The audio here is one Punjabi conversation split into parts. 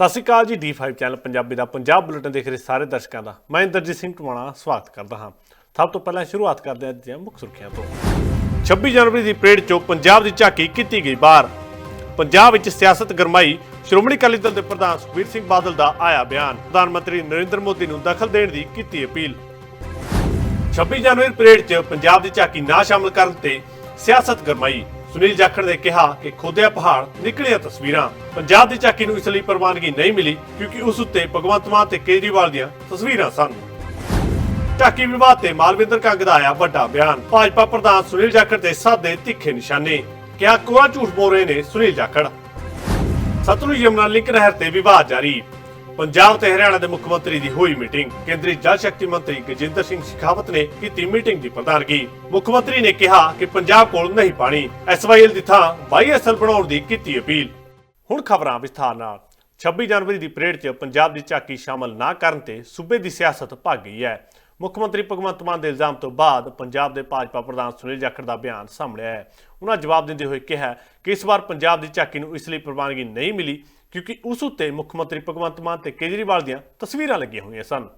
ਸਤਿ ਸ਼੍ਰੀ ਅਕਾਲ ਜੀ D5 ਚੈਨਲ, ਪੰਜਾਬੀ ਦਾ ਪੰਜਾਬ ਬੁਲੇਟਿਨ ਦੇਖ ਰਹੇ ਸਾਰੇ ਦਰਸ਼ਕਾਂ ਦਾ। ਮੈਂ ਇੰਦਰਜੀਤ ਸਿੰਘ ਟਵਾਣਾ, ਸਵਾਗਤ ਕਰਦਾ ਹਾਂ। ਸਭ ਤੋਂ ਪਹਿਲਾਂ ਸ਼ੁਰੂਆਤ ਕਰਦੇ ਹਾਂ ਅੱਜ ਦੀਆਂ ਮੁੱਖ ਸੁਰਖੀਆਂ ਤੋਂ। 26 ਜਨਵਰੀ ਦੀ ਪਰੇਡ 'ਚੋਂ ਪੰਜਾਬ ਦੀ ਝਾਕੀ ਕੀਤੀ ਗਈ ਬਾਹਰ। ਪੰਜਾਬ ਵਿੱਚ ਸਿਆਸਤ ਗਰਮਾਈ, ਸ਼੍ਰੋਮਣੀ ਅਕਾਲੀ ਦਲ ਦੇ ਪ੍ਰਧਾਨ ਸੁਖਬੀਰ ਸਿੰਘ ਬਾਦਲ ਦਾ ਆਇਆ ਬਿਆਨ। ਪ੍ਰਧਾਨ ਮੰਤਰੀ ਨਰਿੰਦਰ ਮੋਦੀ ਨੂੰ ਦਖਲ ਦੇਣ ਦੀ ਕੀਤੀ ਅਪੀਲ। 26 ਜਨਵਰੀ ਪਰੇਡ 'ਚ ਪੰਜਾਬ ਦੀ ਝਾਕੀ ਨਾ ਸ਼ਾਮਲ ਕਰਨ ਤੇ ਸਿਆਸਤ ਗਰਮਾਈ। ਸੁਨੀਲ ਜਾਖੜ ਨੇ ਕਿਹਾ ਕਿ ਖੋਦਿਆ ਪਹਾੜ, ਨਿਕਲੀਆਂ ਤਸਵੀਰਾਂ। ਪੰਜਾਬ ਦੀ ਝਾਕੀ ਨੂੰ ਇਸ ਲਈ ਪ੍ਰਵਾਨਗੀ ਨਹੀਂ ਮਿਲੀ, ਕਿਉਂਕਿ ਉਸ ਉੱਤੇ ਭਗਵੰਤ ਮਾਨ ਤੇ ਕੇਜਰੀਵਾਲ ਦੀਆਂ ਤਸਵੀਰਾਂ ਸਨ। ਝਾਕੀ ਵਿਵਾਦ ਤੇ ਮਾਲਵਿੰਦਰ ਕੰਗ ਦਾ ਆਇਆ ਵੱਡਾ ਬਿਆਨ। ਭਾਜਪਾ ਪ੍ਰਧਾਨ ਸੁਨੀਲ ਜਾਖੜ ਦੇ ਸਾਦੇ ਤਿੱਖੇ ਨਿਸ਼ਾਨੇ। ਕਿਹਾ ਕੋਆ ਝੂਠ ਬੋਲ ਰਹੇ ਨੇ ਸੁਨੀਲ ਜਾਖੜ? ਸਤਲੁਜ ਯਮੁਨਾ, ਲਿੰਕ ਨਹਿਰ ਤੇ ਵਿਵਾਦ ਜਾਰੀ। ਪੰਜਾਬ ਤੇ ਹਰਿਆਣਾ ਦੇ ਮੁੱਖ ਮੰਤਰੀ ਦੀ ਹੋਈ ਮੀਟਿੰਗ। ਕੇਂਦਰੀ ਜਲ ਸ਼ਕਤੀ ਮੰਤਰੀ ਗਜਿੰਦਰ ਸਿੰਘ ਸ਼ੇਖਾਵਤ ਨੇ ਕੀਤੀ ਮੀਟਿੰਗ ਦੀ ਪ੍ਰਧਾਨਗੀ। ਮੁੱਖ ਮੰਤਰੀ ਨੇ ਕਿਹਾ ਕਿ ਪੰਜਾਬ ਕੋਲ ਨਹੀਂ ਪਾਣੀ ਐਸਵਾਈਐਲ ਦੀ ਥਾਂ ਵਾਈਐਸਐਲ ਬਣਾਉਣ ਦੀ ਕੀਤੀ ਅਪੀਲ। ਹੁਣ ਖਬਰਾਂ ਵਿਸਥਾਰ ਨਾਲ। 26 ਜਨਵਰੀ ਦੀ ਪਰੇਡ 'ਚ ਪੰਜਾਬ ਦੀ ਝਾਕੀ ਸ਼ਾਮਲ ਨਾ ਕਰਨ ਤੇ ਸੂਬੇ ਦੀ ਸਿਆਸਤ ਭੱਗ ਗਈ ਹੈ। ਮੁੱਖ ਮੰਤਰੀ ਭਗਵੰਤ ਮਾਨ ਦੇ ਇਲਜ਼ਾਮ ਤੋਂ ਬਾਅਦ ਪੰਜਾਬ ਦੇ ਭਾਜਪਾ ਪ੍ਰਧਾਨ ਸੁਨੀਲ ਜਾਖੜ ਦਾ ਬਿਆਨ ਸਾਹਮਣੇ ਆਇਆ ਹੈ। ਉਹਨਾਂ ਜਵਾਬ ਦਿੰਦੇ ਹੋਏ ਕਿਹਾ ਕਿ ਇਸ ਵਾਰ ਪੰਜਾਬ ਦੀ ਝਾਕੀ ਨੂੰ ਇਸ ਲਈ ਪ੍ਰਵਾਨਗੀ ਨਹੀਂ ਮਿਲੀ ਕਿਉਂਕਿ ਉਸ ਉੱਤੇ ਮੁੱਖ ਮੰਤਰੀ ਭਗਵੰਤ ਮਾਨ ਤੇ ਕੇਜਰੀਵਾਲ ਦੀਆਂ ਤਸਵੀਰਾਂ ਲੱਗੀਆਂ ਹੋਈਆਂ ਸਨ।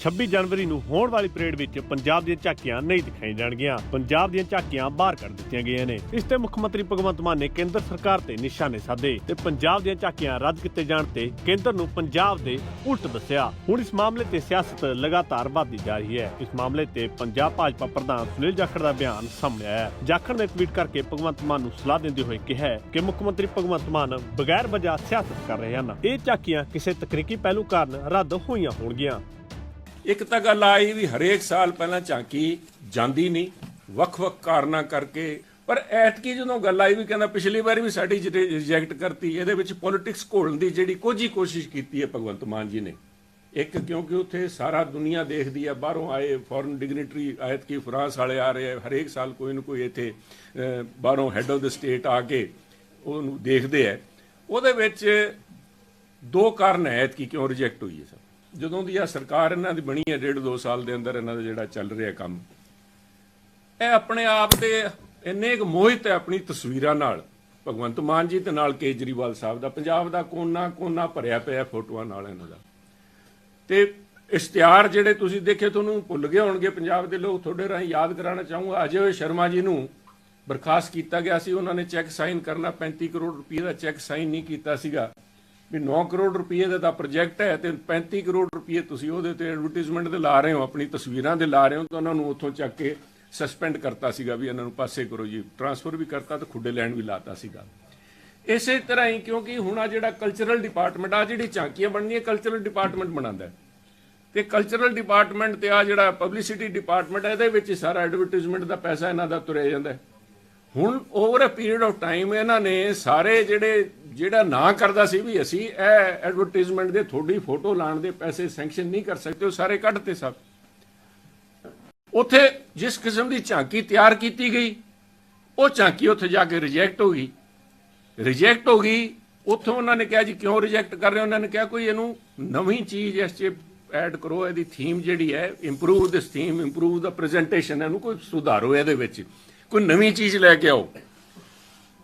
26 ਜਨਵਰੀ ਨੂੰ ਹੋਣ ਵਾਲੀ ਪਰੇਡ ਵਿੱਚ ਪੰਜਾਬ ਦੀਆਂ ਝਾਕੀਆਂ ਨਹੀਂ ਦਿਖਾਈਆਂ ਜਾਣਗੀਆਂ। ਪੰਜਾਬ ਦੀਆਂ ਝਾਕੀਆਂ ਬਾਹਰ ਕੱਢ ਦਿੱਤੀਆਂ ਗਈਆਂ ਨੇ। ਇਸ ਤੇ ਮੁੱਖ ਮੰਤਰੀ ਭਗਵੰਤ ਮਾਨ ਨੇ ਕੇਂਦਰ ਸਰਕਾਰ ਤੇ ਨਿਸ਼ਾਨੇ ਸਾਧੇ ਤੇ ਪੰਜਾਬ ਦੀਆਂ ਝਾਕੀਆਂ ਰੱਦ ਕੀਤੇ ਜਾਣ ਤੇ ਕੇਂਦਰ ਨੂੰ ਪੰਜਾਬ ਦੇ ਉਲਟ ਦੱਸਿਆ। ਹੁਣ ਇਸ ਮਾਮਲੇ ਤੇ ਸਿਆਸਤ ਲਗਾਤਾਰ ਵਧਦੀ ਜਾ ਰਹੀ ਹੈ। ਇਸ ਮਾਮਲੇ ਤੇ ਪੰਜਾਬ ਭਾਜਪਾ ਪ੍ਰਧਾਨ ਸੁਨੀਲ ਜਾਖੜ ਦਾ ਬਿਆਨ ਸਾਹਮਣੇ ਆਇਆ ਹੈ। ਜਾਖੜ ਨੇ ਟਵੀਟ ਕਰਕੇ ਭਗਵੰਤ ਮਾਨ ਨੂੰ ਸਲਾਹ ਦਿੰਦੇ ਹੋਏ ਕਿਹਾ ਕਿ ਮੁੱਖ ਮੰਤਰੀ ਭਗਵੰਤ ਮਾਨ ਬਗੈਰ ਵਜ੍ਹਾ ਸਿਆਸਤ ਕਰ ਰਹੇ ਹਨ। ਇਹ ਝਾਕੀਆਂ ਕਿਸੇ ਤਕਨੀਕੀ ਪਹਿਲੂ ਕਾਰਨ ਰੱਦ ਹੋਈਆਂ ਹੋਣਗੀਆਂ। ਇੱਕ ਤਾਂ ਗੱਲ ਆਈ ਵੀ ਹਰੇਕ ਸਾਲ ਪਹਿਲਾਂ ਝਾਂਕੀ ਜਾਂਦੀ ਨਹੀਂ, ਵੱਖ-ਵੱਖ ਕਾਰਨਾਂ ਕਰਕੇ। ਪਰ ਐਤਕੀ ਜਦੋਂ ਗੱਲ ਆਈ ਵੀ ਕਹਿੰਦਾ ਪਿਛਲੀ ਵਾਰੀ ਵੀ ਸਾਡੀ ਰਿਜੈਕਟ ਕਰਤੀ, ਇਹਦੇ ਵਿੱਚ ਪੋਲਿਟਿਕਸ ਘੋਲਣ ਦੀ ਜਿਹੜੀ ਕੋਝੀ ਕੋਸ਼ਿਸ਼ ਕੀਤੀ ਹੈ ਭਗਵੰਤ ਮਾਨ ਜੀ ਨੇ। ਇੱਕ ਕਿਉਂਕਿ ਉੱਥੇ ਸਾਰਾ ਦੁਨੀਆ ਦੇਖਦੀ ਹੈ ਬਾਹਰੋਂ ਆਏ ਫੋਰਨ ਡਿਗਨਿਟਰੀ ਐਤਕੀ ਫਰਾਂਸ ਵਾਲੇ ਆ ਰਹੇ ਆ, ਹਰੇਕ ਸਾਲ ਕੋਈ ਨਾ ਕੋਈ ਇੱਥੇ ਬਾਹਰੋਂ ਹੈੱਡ ਆਫ ਦ ਸਟੇਟ ਆ ਕੇ ਉਹਨੂੰ ਦੇਖਦੇ ਆ। ਉਹਦੇ ਵਿੱਚ ਦੋ ਕਾਰਨ ਹੈ ਐਤਕੀ ਕਿਉਂ ਰਿਜੈਕਟ ਹੋਈ ਹੈ ਸਰ? ਜਦੋਂ ਦੀ ਆ ਸਰਕਾਰ ਇਹਨਾਂ ਦੀ ਬਣੀ ਹੈ, ਡੇਢ ਦੋ ਸਾਲ ਦੇ ਅੰਦਰ ਇਹਨਾਂ ਦਾ ਜਿਹੜਾ ਚੱਲ ਰਿਹਾ ਕੰਮ, ਇਹ ਆਪਣੇ ਆਪ ਤੇ ਇੰਨੇ ਕੁ ਮੋਹਿਤ ਹੈ ਆਪਣੀ ਤਸਵੀਰਾਂ ਨਾਲ, ਭਗਵੰਤ ਮਾਨ ਜੀ ਤੇ ਨਾਲ ਕੇਜਰੀਵਾਲ ਸਾਹਿਬ ਦਾ, ਪੰਜਾਬ ਦਾ ਕੋਨਾ ਕੋਨਾ ਭਰਿਆ ਪਿਆ ਫੋਟੋਆਂ ਨਾਲ ਇਹਨਾਂ ਦਾ। ਤੇ ਇਸ਼ਤਿਹਾਰ ਜਿਹੜੇ ਤੁਸੀਂ ਦੇਖੇ, ਤੁਹਾਨੂੰ ਭੁੱਲ ਗਏ ਹੋਣਗੇ, ਪੰਜਾਬ ਦੇ ਲੋਕ ਤੁਹਾਡੇ ਰਾਹੀਂ ਯਾਦ ਕਰਾਉਣਾ ਚਾਹੂੰਗਾ, ਅਜੇ ਸ਼ਰਮਾ ਜੀ ਨੂੰ ਬਰਖਾਸਤ ਕੀਤਾ ਗਿਆ ਸੀ, ਉਹਨਾਂ ਨੇ ਚੈੱਕ ਸਾਈਨ ਕਰਨਾ 35 ਕਰੋੜ ਰੁਪਏ ਦਾ ਚੈੱਕ ਸਾਈਨ ਨਹੀਂ ਕੀਤਾ ਸੀਗਾ। ਵੀ 9 ਕਰੋੜ ਰੁਪਏ ਦਾ ਤਾਂ ਪ੍ਰੋਜੈਕਟ ਹੈ ਤੇ 35 ਕਰੋੜ ਰੁਪਏ ਤੁਸੀਂ ਉਹਦੇ ਤੇ ਐਡਵਰਟਾਈਜ਼ਮੈਂਟ ਦੇ ਲਾ ਰਹੇ ਹੋ, ਆਪਣੀ ਤਸਵੀਰਾਂ ਦੇ ਲਾ ਰਹੇ ਹੋ, ਤਾਂ ਉਹਨਾਂ ਨੂੰ ਉੱਥੋਂ ਚੱਕ ਕੇ ਸਸਪੈਂਡ ਕਰਤਾ ਸੀਗਾ ਵੀ ਇਹਨਾਂ ਨੂੰ ਪਾਸੇ ਕਰੋ ਜੀ। ਟਰਾਂਸਫਰ ਵੀ ਕਰਤਾ ਤੇ ਖੁੱਡੇ ਲੈਣ ਵੀ ਲਾਤਾ ਸੀਗਾ। ਇਸੇ ਤਰ੍ਹਾਂ ਹੀ ਕਿਉਂਕਿ ਹੁਣ ਆ ਜਿਹੜਾ ਕਲਚਰਲ ਡਿਪਾਰਟਮੈਂਟ ਆ ਜਿਹੜੀ ਝਾਂਕੀਆਂ ਬਣਨੀਆਂ ਕਲਚਰਲ ਡਿਪਾਰਟਮੈਂਟ ਬਣਾਉਂਦਾ ਹੈ। ਤੇ ਕਲਚਰਲ ਡਿਪਾਰਟਮੈਂਟ ਤੇ ਆ ਜਿਹੜਾ ਪਬਲਿਸਿਟੀ ਡਿਪਾਰਟਮੈਂਟ ਹੈ, ਇਹਦੇ ਵਿੱਚ ਹੀ ਸਾਰਾ ਐਡਵਰਟਾਈਜ਼ਮੈਂਟ ਦਾ ਪੈਸਾ ਇਹਨਾਂ ਦਾ ਤੁਰਿਆ ਜਾਂਦਾ ਹੁਣ over a period of time ਇਹਨਾਂ ਨੇ ਸਾਰੇ ਜਿਹੜੇ ਜਿਹੜਾ ਨਾ ਕਰਦਾ ਸੀ ਵੀ ਅਸੀਂ ਇਹ ਐਡਵਰਟਾਈਜ਼ਮੈਂਟ ਦੇ ਤੁਹਾਡੀ ਫੋਟੋ ਲਾਣ ਦੇ ਪੈਸੇ ਸੈਂਕਸ਼ਨ ਨਹੀਂ ਕਰ ਸਕਦੇ, ਉਹ ਸਾਰੇ ਕੱਢਤੇ ਸਭ। ਉੱਥੇ ਜਿਸ ਕਿਸਮ ਦੀ ਝਾਂਕੀ ਤਿਆਰ ਕੀਤੀ ਗਈ, ਉਹ ਝਾਂਕੀ ਉੱਥੇ ਜਾ ਕੇ ਰਿਜੈਕਟ ਹੋ ਗਈ। ਰਿਜੈਕਟ ਹੋ ਗਈ, ਉੱਥੋਂ ਉਹਨਾਂ ਨੇ ਕਿਹਾ ਜੀ, ਕਿਉਂ ਰਿਜੈਕਟ ਕਰ ਰਹੇ ਉਹਨਾਂ ਨੇ ਕਿਹਾ ਕੋਈ ਇਹਨੂੰ ਨਵੀਂ ਚੀਜ਼ ਇਸ 'ਚ ਐਡ ਕਰੋ, ਇਹਦੀ ਥੀਮ ਜਿਹੜੀ ਹੈ improve this theme improve the presentation ਇਹਨੂੰ ਕੋਈ ਸੁਧਾਰੋ ਇਹਦੇ ਵਿੱਚ। ਕੋਈ ਨਵੀਂ ਚੀਜ਼ ਲੈ ਕੇ ਆਓ।